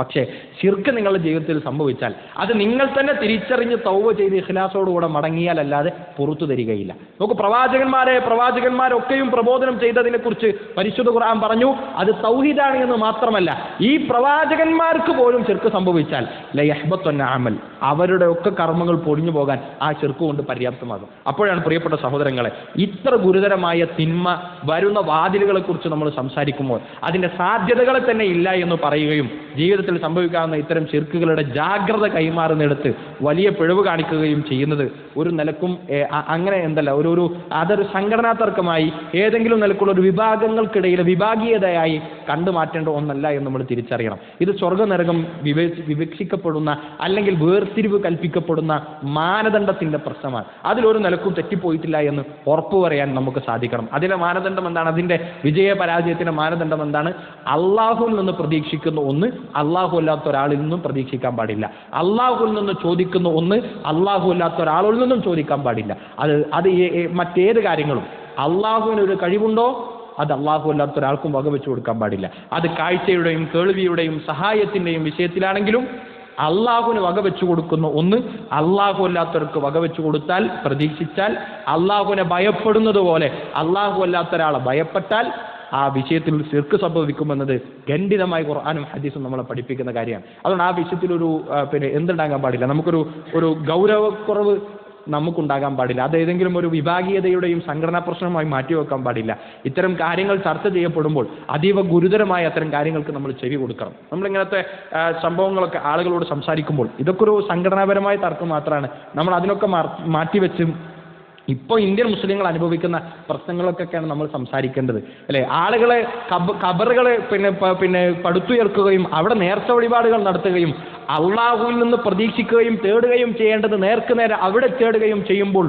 പക്ഷേ ശിർക്ക് നിങ്ങളുടെ ജീവിതത്തിൽ സംഭവിച്ചാൽ അത് നിങ്ങൾ തന്നെ തിരിച്ചറിഞ്ഞ് തൗവ ചെയ്ത് ഇഖ്ലാസോടുകൂടെ മടങ്ങിയാലല്ലാതെ പുറത്തു തരികയില്ല. നമുക്ക് പ്രവാചകന്മാരെ പ്രവാചകന്മാരൊക്കെയും പ്രബോധനം ചെയ്തതിനെക്കുറിച്ച് പരിശുദ്ധ ഖുർആൻ പറഞ്ഞു. അത് തൗഹീദാണ് എന്ന് മാത്രമല്ല ഈ പ്രവാചകന്മാർക്ക് പോലും ചെറുക്ക് സംഭവിച്ചാൽ ലയഹ്ബത്തൊന്ന അമൽ അവരുടെ ഒക്കെ കർമ്മങ്ങൾ പൊടിഞ്ഞു പോകാൻ ആ ചെറുക്ക് കൊണ്ട് പര്യാപ്തമാകും. അപ്പോഴാണ് പ്രിയപ്പെട്ട സഹോദരങ്ങളെ ഇത്ര ഗുരുതരമായ തിന്മ വരുന്ന വാതിലുകളെ കുറിച്ച് നമ്മൾ സംസാരിക്കുമ്പോൾ അതിന്റെ സാധ്യതകളെ തന്നെ ഇല്ല എന്ന് പറയുകയും ജീവിതത്തിൽ സംഭവിക്കാവുന്ന ഇത്തരം ചെറുക്കുകളുടെ ജാഗ്രത കൈമാറുന്നിടത്ത് വലിയ പിഴവ് കാണിക്കുകയും ചെയ്യുന്നത് ഒരു നിലക്കും അങ്ങനെ എന്തല്ല ഒരു ഒരു അതൊരു സംഘടനാ തർക്കമായി ഏതെങ്കിലും നിലക്കുള്ള ഒരു വിഭാഗങ്ങൾക്കിടയിലെ വിഭാഗീയതയായി കണ്ടു മാറ്റേണ്ട ഒന്നല്ല എന്ന് നമ്മൾ തിരിച്ചറിയണം. ഇത് സ്വർഗനരകം വിവേ വിവക്ഷിക്കപ്പെടുന്ന അല്ലെങ്കിൽ വേർതിരിവ് കൽപ്പിക്കപ്പെടുന്ന മാനദണ്ഡത്തിന്റെ പ്രശ്നമാണ്. അതിലൊരു നിലക്കും തെറ്റിപ്പോയിട്ടില്ല എന്ന് ഉറപ്പു പറയാൻ നമുക്ക് സാധിക്കണം. അതിലെ മാനദണ്ഡം എന്താണ്? അതിന്റെ വിജയ പരാജയത്തിന്റെ മാനദണ്ഡം എന്താണ്? അള്ളാഹുവിൽ നിന്ന് പ്രതീക്ഷിക്കുന്ന ഒന്ന് അള്ളാഹു അല്ലാത്ത ഒരാളിൽ നിന്നും പ്രതീക്ഷിക്കാൻ പാടില്ല. അള്ളാഹുവിൽ നിന്ന് ചോദിക്കുന്ന ഒന്ന് അള്ളാഹു അല്ലാത്ത ഒരാളിൽ നിന്നും ചോദിക്കാൻ പാടില്ല. അത് അത് മറ്റേത് കാര്യങ്ങളും. അള്ളാഹുവിന് ഒരു കഴിവുണ്ടോ? അത് അള്ളാഹു അല്ലാത്ത ഒരാൾക്കും വകവെച്ചു കൊടുക്കാൻ പാടില്ല. അത് കാഴ്ചയുടെയും കേൾവിയുടെയും സഹായത്തിന്റെയും വിഷയത്തിലാണെങ്കിലും അള്ളാഹുവിന് വകവെച്ചു കൊടുക്കുന്ന ഒന്ന് അള്ളാഹു അല്ലാത്തവർക്ക് വകവെച്ചു കൊടുത്താൽ പ്രതീക്ഷിച്ചാൽ അള്ളാഹുവിനെ ഭയപ്പെടുന്നത് പോലെ അള്ളാഹു അല്ലാത്ത ഒരാളെ ഭയപ്പെട്ടാൽ ആ വിഷയത്തിൽ സിർക്ക് സംഭവിക്കുമെന്നത് ഖണ്ഡിതമായി ഖുർആാനും ഹദീസും നമ്മളെ പഠിപ്പിക്കുന്ന കാര്യമാണ്. അതുകൊണ്ട് ആ വിഷയത്തിലൊരു പിന്നെ എന്തുണ്ടാകാൻ പാടില്ല? നമുക്കൊരു ഒരു ഗൗരവക്കുറവ് നമുക്കുണ്ടാകാൻ പാടില്ല. അത് ഏതെങ്കിലും ഒരു വിഭാഗീയതയുടെയും സംഘടനാ പ്രശ്നമായി മാറ്റിവെക്കാൻ പാടില്ല. ഇത്തരം കാര്യങ്ങൾ ചർച്ച ചെയ്യപ്പെടുമ്പോൾ അതീവ ഗുരുതരമായ അത്തരം കാര്യങ്ങൾക്ക് നമ്മൾ ചെവി കൊടുക്കണം. നമ്മളിങ്ങനത്തെ സംഭവങ്ങളൊക്കെ ആളുകളോട് സംസാരിക്കുമ്പോൾ ഇതൊക്കെ ഒരു സംഘടനാപരമായ തർക്കം മാത്രമാണ്. നമ്മൾ അതിനൊക്കെ മാറ്റിവെച്ച് ഇപ്പോൾ ഇന്ത്യൻ മുസ്ലിങ്ങൾ അനുഭവിക്കുന്ന പ്രശ്നങ്ങളൊക്കെയാണ് നമ്മൾ സംസാരിക്കേണ്ടത്. അല്ലെ? ആളുകളെ കബ കബറുകളെ പിന്നെ പിന്നെ പടുത്തുയർക്കുകയും അവിടെ നേർച്ച വഴിപാടുകൾ നടത്തുകയും അള്ളാഹുവിൽ നിന്ന് പ്രതീക്ഷിക്കുകയും തേടുകയും ചെയ്യേണ്ടത് നേർക്ക് നേരെ അവിടെ തേടുകയും ചെയ്യുമ്പോൾ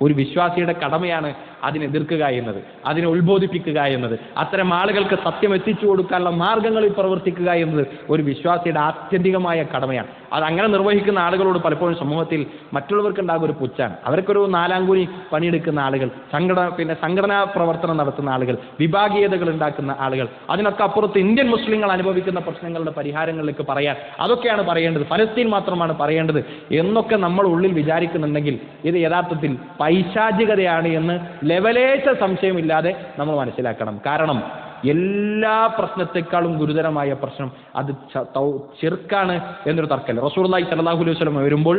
ഒരു വിശ്വാസിയുടെ കടമയാണ് അതിനെ എതിർക്കുക എന്നത് അതിനെ ഉത്ബോധിപ്പിക്കുക എന്നത് അത്തരം ആളുകൾക്ക് സത്യം എത്തിച്ചു കൊടുക്കാനുള്ള മാർഗങ്ങളിൽ പ്രവർത്തിക്കുക എന്നത് ഒരു വിശ്വാസിയുടെ ആത്യന്തികമായ കടമയാണ്. അത് അങ്ങനെ നിർവഹിക്കുന്ന ആളുകളോട് പലപ്പോഴും സമൂഹത്തിൽ മറ്റുള്ളവർക്കുണ്ടാകും ഒരു പുച്ഛാണ്. അവർക്കൊരു നാലാംകൂലി പണിയെടുക്കുന്ന ആളുകൾ സംഘടന പിന്നെ സംഘടനാ പ്രവർത്തനം നടത്തുന്ന ആളുകൾ വിഭാഗീയതകൾ ഉണ്ടാക്കുന്ന ആളുകൾ അതിനൊക്കെ അപ്പുറത്ത് ഇന്ത്യൻ മുസ്ലിങ്ങൾ അനുഭവിക്കുന്ന പ്രശ്നങ്ങളുടെ പരിഹാരങ്ങളിലേക്ക് പറയാൻ അതൊക്കെയാണ് പറയേണ്ടത്. ഫലസ്തീൻ മാത്രമാണ് പറയേണ്ടത് എന്നൊക്കെ നമ്മൾ ഉള്ളിൽ വിചാരിക്കുന്നുണ്ടെങ്കിൽ ഇത് യഥാർത്ഥത്തിൽ പൈശാചികതയാണ് എന്ന് ലെവലേശ സംശയമില്ലാതെ നമ്മൾ മനസ്സിലാക്കണം. കാരണം എല്ലാ പ്രശ്നത്തെക്കാളും ഗുരുതരമായ പ്രശ്നം അത് ചെറുക്കാണ് എന്നൊരു തർക്കമല്ല റസൂർലായി സലാഹു അലൈഹി വസ്ലം വരുമ്പോൾ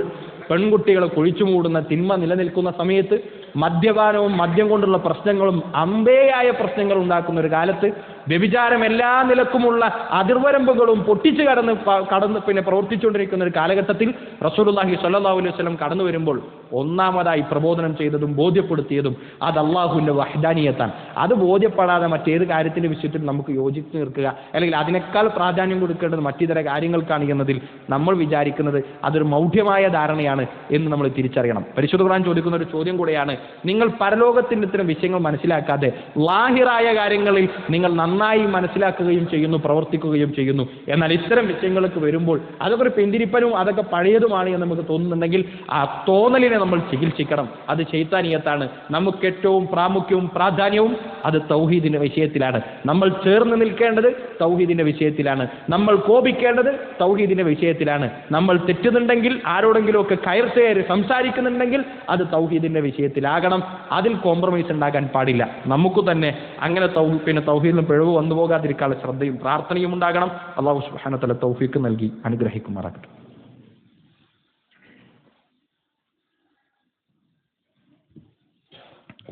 പെൺകുട്ടികളെ കുഴിച്ചു മൂടുന്ന തിന്മ നിലനിൽക്കുന്ന സമയത്ത് മദ്യപാനവും മദ്യം കൊണ്ടുള്ള പ്രശ്നങ്ങളും അമ്പേയായ പ്രശ്നങ്ങൾ ഉണ്ടാക്കുന്ന ഒരു കാലത്ത് വ്യഭിചാരം എല്ലാ നിലക്കുമുള്ള അതിർവരമ്പുകളും പൊട്ടിച്ചു കടന്ന് കടന്ന് പിന്നെ പ്രവർത്തിച്ചുകൊണ്ടിരിക്കുന്ന ഒരു കാലഘട്ടത്തിൽ റസൂലുള്ളാഹി സ്വല്ലല്ലാഹു അലൈഹി വസല്ലം കടന്നു വരുമ്പോൾ ഒന്നാമതായി പ്രബോധനം ചെയ്തതും ബോധ്യപ്പെടുത്തിയതും അത് അള്ളാഹുവിന്റെ വഹ്ദാനീയത്താണ്. അത് ബോധ്യപ്പെടാതെ മറ്റേത് കാര്യത്തിന്റെ വിഷയത്തിൽ നമുക്ക് യോജിച്ച് നിൽക്കുക. അല്ലെങ്കിൽ അതിനേക്കാൾ പ്രാധാന്യം കൊടുക്കേണ്ടത് മറ്റിതര കാര്യങ്ങൾക്കാണ് എന്നതിൽ നമ്മൾ വിചാരിക്കുന്നത് അതൊരു മൗഢ്യമായ ധാരണയാണ് എന്ന് നമ്മൾ തിരിച്ചറിയണം. പരിശുദ്ധ ഖുർആൻ ചോദിക്കുന്ന ഒരു ചോദ്യം കൂടെയാണ്. നിങ്ങൾ പരലോകത്തിന്റെ ഇത്തരം വിഷയങ്ങൾ മനസ്സിലാക്കാതെ ലാഹിറായ കാര്യങ്ങളിൽ നിങ്ങൾ നന്നായി മനസ്സിലാക്കുകയും ചെയ്യുന്നു പ്രവർത്തിക്കുകയും ചെയ്യുന്നു. എന്നാൽ ഇത്തരം വിഷയങ്ങൾക്ക് വരുമ്പോൾ അതൊക്കെ ഒരു പിന്തിരിപ്പനും അതൊക്കെ പഴയതുമാണ് എന്ന് നമുക്ക് തോന്നുന്നുണ്ടെങ്കിൽ ആ തോന്നലിനെ നമ്മൾ ചികിത്സിക്കണം. അത് ചൈത്താനീയത്താണ് നമുക്ക് ഏറ്റവും പ്രാമുഖ്യവും പ്രാധാന്യവും അത് തൗഹീദിന്റെ വിഷയത്തിലാണ്. നമ്മൾ ചേർന്ന് നിൽക്കേണ്ടത് തൗഹീദിന്റെ വിഷയത്തിലാണ്. നമ്മൾ കോപിക്കേണ്ടത് തൗഹീദിന്റെ വിഷയത്തിലാണ്. നമ്മൾ തെറ്റുന്നുണ്ടെങ്കിൽ ആരോടെങ്കിലുമൊക്കെ കയർ കയർത്തേര് സംസാരിക്കുന്നുണ്ടെങ്കിൽ അത് തൗഹീദിന്റെ വിഷയത്തിലാകണം. അതിൽ കോംപ്രമൈസ് ഉണ്ടാകാൻ പാടില്ല. നമുക്ക് തന്നെ അങ്ങനെ പിന്നെ തൗഹീദിന് പിഴവ് വന്നു പോകാതിരിക്കാനുള്ള ശ്രദ്ധയും പ്രാർത്ഥനയും ഉണ്ടാകണം. അള്ളാഹു സുഹാനത്തല തൗഫീക്ക് നൽകി. അനുഗ്രഹിക്കുമാറാകട്ടെ.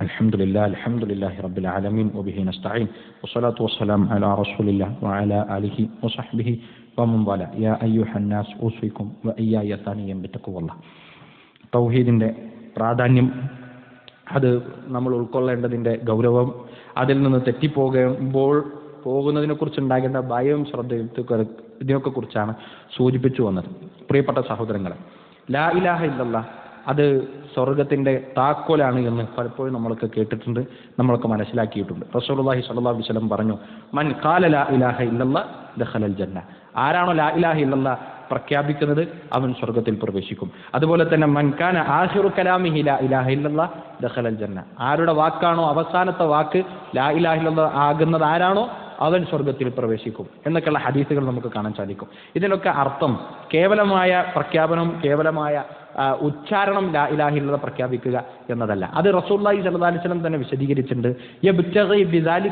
الحمد لله الحمد لله رب العالمين وبه نستعين والصلاة والسلام على رسول الله وعلى آله وصحبه ومن والاه يا أيها الناس أوصيكم وإياي ثانيا بتقوى الله തൗഹീദിൻ്റെ പ്രാധാന്യം അത് നമ്മൾ ഉൾക്കൊള്ളേണ്ടതിൻ്റെ ഗൗരവം അതിൽ നിന്ന് തെറ്റിപ്പോകുമ്പോൾ പോകുന്നതിനെക്കുറിച്ച് ഉണ്ടാകേണ്ട ഭയവും ശ്രദ്ധയും ഇതൊക്കെ- ഇതിനൊക്കെ കുറിച്ചാണ് സൂചിപ്പിച്ചു വന്നത് പ്രിയപ്പെട്ട സഹോദരങ്ങളെ ലാ ഇലാഹ ഇല്ലല്ലാ അത് സ്വർഗത്തിന്റെ താക്കോലാണ് എന്ന് പലപ്പോഴും നമ്മൾക്ക് കേട്ടിട്ടുണ്ട് നമ്മൾക്ക് മനസ്സിലാക്കിയിട്ടുണ്ട്. റസൂലുള്ളാഹി സ്വല്ലല്ലാഹു അലൈഹി വസല്ലം പറഞ്ഞു മൻ ഖാല ലാ ഇലാഹ ഇല്ലല്ലാ ദഖലൽ ജന്ന ആരാണോ ലാ ഇലാഹ ഇല്ലല്ലാ പ്രഖ്യാപിക്കുന്നത് അവൻ സ്വർഗത്തിൽ പ്രവേശിക്കും. അതുപോലെ തന്നെ മൻകാന ആഹിറു കലാമിഹി ലാ ഇലാഹ ഇല്ലല്ലാ ദഖലൽ ജന്ന ആരുടെ വാക്കാണോ അവസാനത്തെ വാക്ക് ലാ ഇലാഹ ആകുന്നത് ആരാണോ? അവൻ സ്വർഗത്തിൽ പ്രവേശിക്കും എന്നൊക്കെയുള്ള ഹദീസുകൾ നമുക്ക് കാണാൻ സാധിക്കും. ഇതിനൊക്കെ അർത്ഥം കേവലമായ പ്രഖ്യാപനം കേവലമായ ഉച്ചാരണം ലാ ഇലാഹില്ലത പ്രഖ്യാപിക്കുക എന്നതല്ല. അത് റസൂല്ലായി സല്ലാസ്ലം തന്നെ വിശദീകരിച്ചിട്ടുണ്ട്.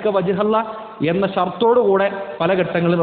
വജ്ഹല്ല എന്ന ഷർത്തോടുകൂടെ പല ഘട്ടങ്ങളിൽ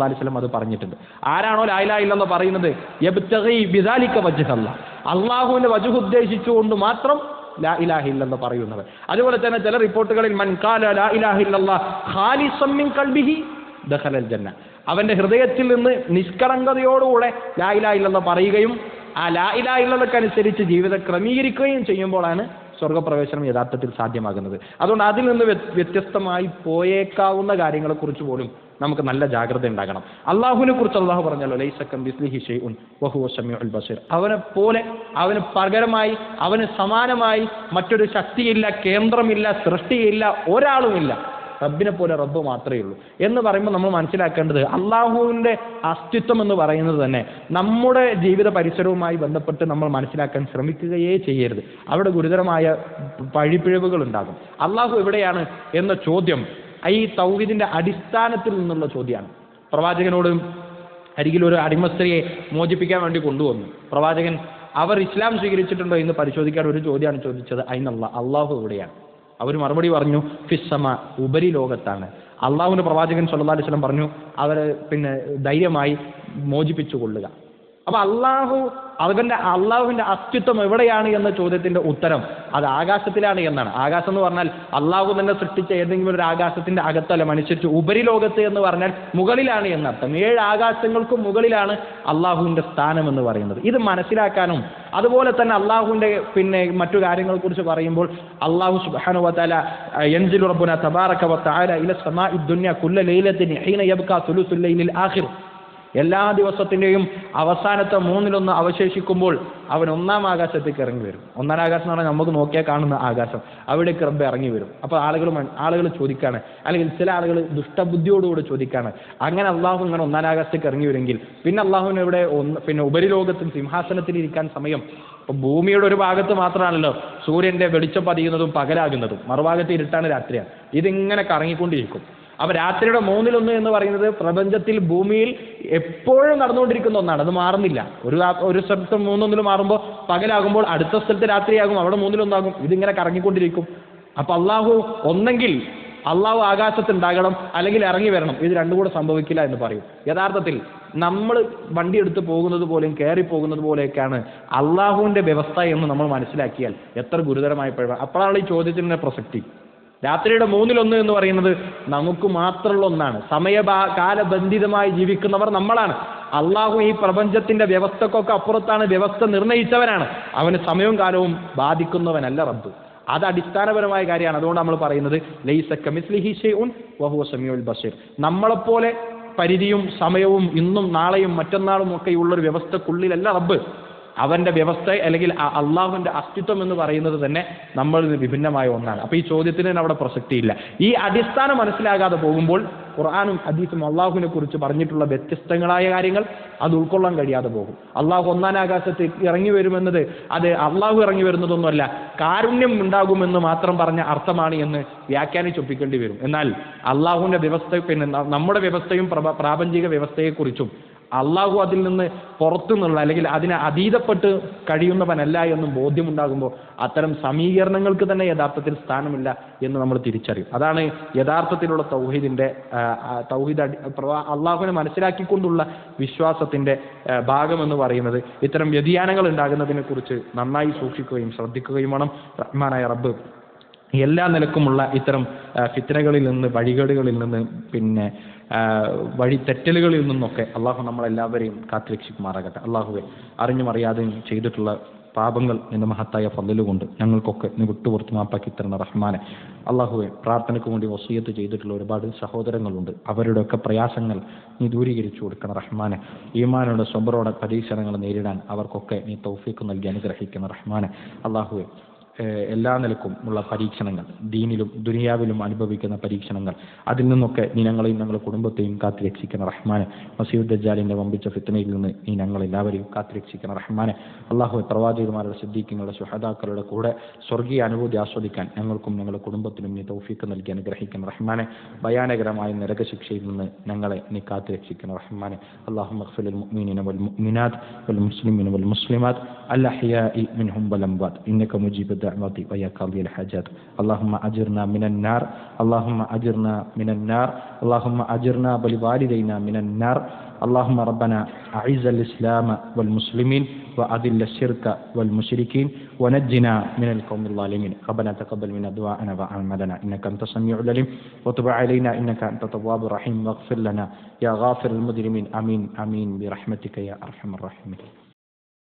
അലൈഹി വസല്ലം അത് പറഞ്ഞിട്ടുണ്ട്. ആരാണോ ലാ ഇലാഹ എന്ന് പറയുന്നത്? യബ്തഗി ബിദാലിക വജ്ഹല്ല. അള്ളാഹുവിന്റെ വജുഹ് ഉദ്ദേശിച്ചുകൊണ്ട് മാത്രം ലാ ഇലാഹ പറയുന്നത് അതുപോലെ തന്നെ ചില റിപ്പോർട്ടുകളിൽ മൻ ഖാല ലാ ഇലാഹ ഇല്ലല്ലാ ഖാലിസൻ മിൻ ഖൽബിഹി ദഖലൽ ജന്ന. അവന്റെ ഹൃദയത്തിൽ നിന്ന് നിഷ്കളങ്കതയോടുകൂടെ ലാ ഇലാഹ ഇല്ലെന്ന് പറയുകയും ആ ലാ ഇലാ ഇല്ലതക്കനുസരിച്ച് ജീവിതം ക്രമീകരിക്കുകയും ചെയ്യുമ്പോഴാണ് സ്വർഗപ്രവേശനം യഥാർത്ഥത്തിൽ സാധ്യമാകുന്നത്. അതുകൊണ്ട് അതിൽ നിന്ന് വ്യത്യസ്തമായി പോയേക്കാവുന്ന കാര്യങ്ങളെക്കുറിച്ച് പോലും നമുക്ക് നല്ല ജാഗ്രത ഉണ്ടാകണം. അള്ളാഹുവിനെ കുറിച്ച് അള്ളാഹു പറഞ്ഞല്ലോ ലൈസക്കം ബിസ്ലിഹി ഷെയ്ഉൻ വഹുവ സമീഉൽ ബസീർ. അവനെ പോലെ അവന് പകരമായി അവന് സമാനമായി മറ്റൊരു ശക്തിയില്ല കേന്ദ്രമില്ല സൃഷ്ടിയില്ല ഒരാളുമില്ല. റബ്ബിനെ പോലെ റബ്ബ് മാത്രമേ ഉള്ളൂ. എന്ന് പറയുമ്പോൾ നമ്മൾ മനസ്സിലാക്കേണ്ടത് അള്ളാഹുവിന്റെ അസ്തിത്വം എന്ന് പറയുന്നത് തന്നെ നമ്മുടെ ജീവിത പരിസരവുമായി ബന്ധപ്പെട്ട് നമ്മൾ മനസ്സിലാക്കാൻ ശ്രമിക്കുകയേ ചെയ്യരുത്. അവിടെ ഗുരുതരമായ പഴിപ്പിഴവുകൾ ഉണ്ടാകും. അള്ളാഹു എവിടെയാണ് എന്ന ചോദ്യം ഈ തൗഹീദിന്റെ അടിസ്ഥാനത്തിൽ നിന്നുള്ള ചോദ്യമാണ്. പ്രവാചകനോട് അരികിൽ ഒരു അടിമസ്ത്രീയെ മോചിപ്പിക്കാൻ വേണ്ടി കൊണ്ടുവന്നു. പ്രവാചകൻ അവർ ഇസ്ലാം സ്വീകരിച്ചിട്ടുണ്ടോ എന്ന് പരിശോധിക്കാൻ ഒരു ചോദ്യമാണ് ചോദിച്ചത്. അതിനുള്ള അള്ളാഹു എവിടെയാണ് അവർ മറുപടി പറഞ്ഞു ഫിസ്സമ ഉപരി ലോകത്താണ്. അള്ളാഹുവിന്റെ പ്രവാചകൻ സല്ലല്ലാഹു അലൈഹി വസല്ലം പറഞ്ഞു അവരെ പിന്നെ ധൈര്യമായി മോചിപ്പിച്ചു കൊള്ളുക അപ്പൊ അള്ളാഹു അവന്റെ അള്ളാഹുവിന്റെ അസ്തിത്വം എവിടെയാണ് എന്ന ചോദ്യത്തിന്റെ ഉത്തരം അത് ആകാശത്തിലാണ് എന്നാണ്. ആകാശം എന്ന് പറഞ്ഞാൽ അള്ളാഹു തന്നെ സൃഷ്ടിച്ച ഏതെങ്കിലും ഒരു ആകാശത്തിന്റെ അകത്തല്ല മനുഷ്യർക്ക് ഉപരിലോകത്ത് എന്ന് പറഞ്ഞാൽ മുകളിലാണ് എന്നർത്ഥം. ഏഴ് ആകാശങ്ങൾക്കും മുകളിലാണ് അള്ളാഹുവിന്റെ സ്ഥാനം എന്ന് പറയുന്നത്. ഇത് മനസ്സിലാക്കാനും അതുപോലെ തന്നെ അള്ളാഹുവിന്റെ പിന്നെ മറ്റു കാര്യങ്ങളെ കുറിച്ച് പറയുമ്പോൾ അള്ളാഹു റബ്ബുന തബാറക വതആല ഇല സമാഇ ഇദ്ദുന്യ കുല്ല ലൈലത്തിന് ഹീന യബ്കാ സുലുസുൽ ലൈലിൽ ആഖിർ. എല്ലാ ദിവസത്തിന്റെയും അവസാനത്തെ മൂന്നിലൊന്ന് അവശേഷിക്കുമ്പോൾ അവൻ ഒന്നാം ആകാശത്തേക്ക് ഇറങ്ങി വരും. ഒന്നാം ആകാശം എന്ന് പറഞ്ഞാൽ നമുക്ക് നോക്കിയാൽ കാണുന്ന ആകാശം. അവിടേക്ക് റബ്ബ് ഇറങ്ങി വരും. അപ്പോൾ ആളുകൾ ആളുകൾ ചോദിക്കാണ്. അല്ലെങ്കിൽ ചില ആളുകൾ ദുഷ്ടബുദ്ധിയോടുകൂടി ചോദിക്കാണ്. അങ്ങനെ അള്ളാഹു ഇങ്ങനെ ഒന്നാം ആകാശത്തേക്ക് ഇറങ്ങി വരുമെങ്കിൽ പിന്നെ അള്ളാഹുവിന് ഇവിടെ ഒന്ന് പിന്നെ ഉപരിലോകത്തിൽ സിംഹാസനത്തിൽ ഇരിക്കാൻ സമയം. ഇപ്പൊ ഭൂമിയുടെ ഒരു ഭാഗത്ത് മാത്രമാണല്ലോ സൂര്യന്റെ വെളിച്ചം പതിയുന്നതും പകലാകുന്നതും. മറുഭാഗത്ത് ഇരുട്ടാണ് രാത്രിയാണ്. ഇതിങ്ങനെ കറങ്ങിക്കൊണ്ടിരിക്കും. അപ്പൊ രാത്രിയുടെ മൂന്നിലൊന്ന് എന്ന് പറയുന്നത് പ്രപഞ്ചത്തിൽ ഭൂമിയിൽ എപ്പോഴും നടന്നുകൊണ്ടിരിക്കുന്ന ഒന്നാണ്. അത് മാറുന്നില്ല. ഒരു ഒരു സ്ഥലത്ത് മൂന്നൊന്നിൽ മാറുമ്പോൾ പകലാകുമ്പോൾ അടുത്ത സ്ഥലത്ത് രാത്രിയാകും അവിടെ മൂന്നിലൊന്നാകും. ഇതിങ്ങനെ കറങ്ങിക്കൊണ്ടിരിക്കും. അപ്പൊ അള്ളാഹു ഒന്നെങ്കിൽ അള്ളാഹു ആകാശത്തുണ്ടാകണം അല്ലെങ്കിൽ ഇറങ്ങി വരണം. ഇത് രണ്ടും കൂടെ സംഭവിക്കില്ല എന്ന് പറയും. യഥാർത്ഥത്തിൽ നമ്മൾ വണ്ടി എടുത്ത് പോകുന്നത് പോലെയും കയറി പോകുന്നത് പോലെയൊക്കെയാണ് അള്ളാഹുവിന്റെ വ്യവസ്ഥ എന്ന് നമ്മൾ മനസ്സിലാക്കിയാൽ എത്ര ഗുരുതരമായി പിഴ അപ്പോഴാണ് ഈ ചോദ്യത്തിന്റെ പ്രസക്തി. രാത്രിയുടെ മൂന്നിലൊന്ന് എന്ന് പറയുന്നത് നമുക്ക് മാത്രമുള്ള ഒന്നാണ്. സമയ കാലബന്ധിതമായി ജീവിക്കുന്നവർ നമ്മളാണ്. അള്ളാഹു ഈ പ്രപഞ്ചത്തിന്റെ വ്യവസ്ഥക്കൊക്കെ അപ്പുറത്താണ് വ്യവസ്ഥ നിർണയിച്ചവനാണ് അവന് സമയവും കാലവും ബാധിക്കുന്നവനല്ല റബ്ബ്. അത് അടിസ്ഥാനപരമായ കാര്യമാണ്. അതുകൊണ്ട് നമ്മൾ പറയുന്നത് മിസ്ലിഹി വഹുവ നമ്മളെപ്പോലെ പരിധിയും സമയവും ഇന്നും നാളെയും മറ്റന്നാളും ഒക്കെയുള്ള ഒരു വ്യവസ്ഥക്കുള്ളിലല്ല റബ്ബ്. അവന്റെ വ്യവസ്ഥ അല്ലെങ്കിൽ അ- അള്ളാഹുവിന്റെ അസ്തിത്വം എന്ന് പറയുന്നത് തന്നെ നമ്മൾ വിഭിന്നമായ ഒന്നാണ്. അപ്പൊ ഈ ചോദ്യത്തിന് തന്നെ അവിടെ പ്രസക്തിയില്ല. ഈ അടിസ്ഥാനം മനസ്സിലാകാതെ പോകുമ്പോൾ ഖുർആാനും ഹദീസും അള്ളാഹുവിനെ കുറിച്ച് പറഞ്ഞിട്ടുള്ള വ്യത്യസ്തങ്ങളായ കാര്യങ്ങൾ അത് ഉൾക്കൊള്ളാൻ കഴിയാതെ പോകും. അള്ളാഹു ഒന്നാം ആകാശത്ത് ഇറങ്ങി വരുമെന്നത് അത് അള്ളാഹു ഇറങ്ങി വരുന്നതൊന്നുമല്ല കാരുണ്യം ഉണ്ടാകുമെന്ന് മാത്രം പറഞ്ഞ അർത്ഥമാണ് എന്ന് വ്യാഖ്യാനിച്ചൊപ്പിക്കേണ്ടി വരും. എന്നാൽ അള്ളാഹുവിന്റെ വ്യവസ്ഥ പിന്നെ നമ്മുടെ വ്യവസ്ഥയും പ്രാപഞ്ചിക വ്യവസ്ഥയെക്കുറിച്ചും അള്ളാഹു അതിൽ നിന്ന് പുറത്തു നിന്നുള്ള അല്ലെങ്കിൽ അതിനെ അതീതപ്പെട്ട് കഴിയുന്നവനല്ല എന്നും ബോധ്യമുണ്ടാകുമ്പോൾ അത്തരം സമീകരണങ്ങൾക്ക് തന്നെ യഥാർത്ഥത്തിൽ സ്ഥാനമില്ല എന്ന് നമ്മൾ തിരിച്ചറിയും. അതാണ് യഥാർത്ഥത്തിലുള്ള തൗഹീദിന്റെ തൗഹീദ് അള്ളാഹുവിനെ മനസ്സിലാക്കിക്കൊണ്ടുള്ള വിശ്വാസത്തിന്റെ ഭാഗമെന്ന് പറയുന്നത് ഇത്തരം വ്യതിയാനങ്ങൾ ഉണ്ടാകുന്നതിനെ കുറിച്ച് നന്നായി സൂക്ഷിക്കുകയും ശ്രദ്ധിക്കുകയും വേണം. റഹ്മാനായ റബ്ബ് എല്ലാ നിലക്കുമുള്ള ഇത്തരം ഫിത്തനകളിൽ നിന്ന് വഴികേടുകളിൽ നിന്ന് പിന്നെ വഴി തെറ്റലുകളിൽ നിന്നൊക്കെ അള്ളാഹു നമ്മളെല്ലാവരെയും കാത്തുരക്ഷിക്കുമാറാകട്ടെ. അള്ളാഹുവെ അറിഞ്ഞും അറിയാതെയും ചെയ്തിട്ടുള്ള പാപങ്ങൾ നിന്റെ മഹത്തായ പന്തലുകൊണ്ട് ഞങ്ങൾക്കൊക്കെ നീ വിട്ടുപുറത്ത് മാപ്പാക്കി തരുന്ന റഹ്മാനെ. അള്ളാഹുവെ പ്രാർത്ഥനയ്ക്ക് വേണ്ടി വസീയത്ത് ചെയ്തിട്ടുള്ള ഒരുപാട് സഹോദരങ്ങളുണ്ട്. അവരുടെയൊക്കെ പ്രയാസങ്ങൾ നീ ദൂരീകരിച്ചു കൊടുക്കണം റഹ്മാനെ. ഈമാനോടെ സ്വബറോടെ പരീക്ഷണങ്ങൾ നേരിടാൻ അവർക്കൊക്കെ നീ തൗഫീക്ക് നൽകി അനുഗ്രഹിക്കുന്ന റഹ്മാനെ. അള്ളാഹുവെ എല്ലാ നിലക്കും ഉള്ള പരീക്ഷണങ്ങൾ ദീനിലും ദുനിയാവിലും അനുഭവിക്കുന്ന പരീക്ഷണങ്ങൾ അതിൽ നിന്നൊക്കെ നീ ഞങ്ങളെയും ഞങ്ങളുടെ കുടുംബത്തെയും കാത്തുരക്ഷിക്കണം. റഹ്മാനെ മസീദ് ദജാലിന്റെ വമ്പിച്ച ഫിത്തനയിൽ നിന്ന് നീ ഞങ്ങൾ എല്ലാവരെയും കാത്തുരക്ഷിക്കണം. റഹ്മാനെ അള്ളാഹു പ്രവാചകന്മാരുടെ സിദ്ദീഖിങ്ങളുടെ ശുഹദാക്കളുടെ കൂടെ സ്വർഗീയ അനുഭൂതി ആസ്വദിക്കാൻ ഞങ്ങൾക്കും ഞങ്ങളുടെ കുടുംബത്തിനും നീ തൗഫീക്ക് നൽകി അനുഗ്രഹിക്കണം. റഹ്മാനെ ഭയാനകരമായ നരകശിക്ഷയിൽ നിന്ന് ഞങ്ങളെ നീ കാത്തുരക്ഷിക്കണം. റഹ്മാനെ അള്ളാഹു മഖ്ഫുൽ മുഅ്മിനീന വൽ മുഅ്മിനാത്ത് വൽ മുസ്ലിമീന വൽ മുസ്ലിമാത്ത് മിൻഹും വൽ അംവാത്ത്. ഇന്നക മുജീബ് ويا قاضي الحاجات. اللهم أجرنا من النار. اللهم أجرنا من النار. اللهم أجرنا بلوالدينا من النار. اللهم ربنا أعز الإسلام والمسلمين وأذل الشرك والمشركين ونجنا من القوم الظالمين. ربنا تقبل منا دعاءنا وأعمالنا. إنك أنت السميع العليم. وتب علينا. إنك أنت التواب الرحيم. واغفر لنا يا غافر المجرمين. آمين. آمين. برحمتك يا أرحم الراحمين.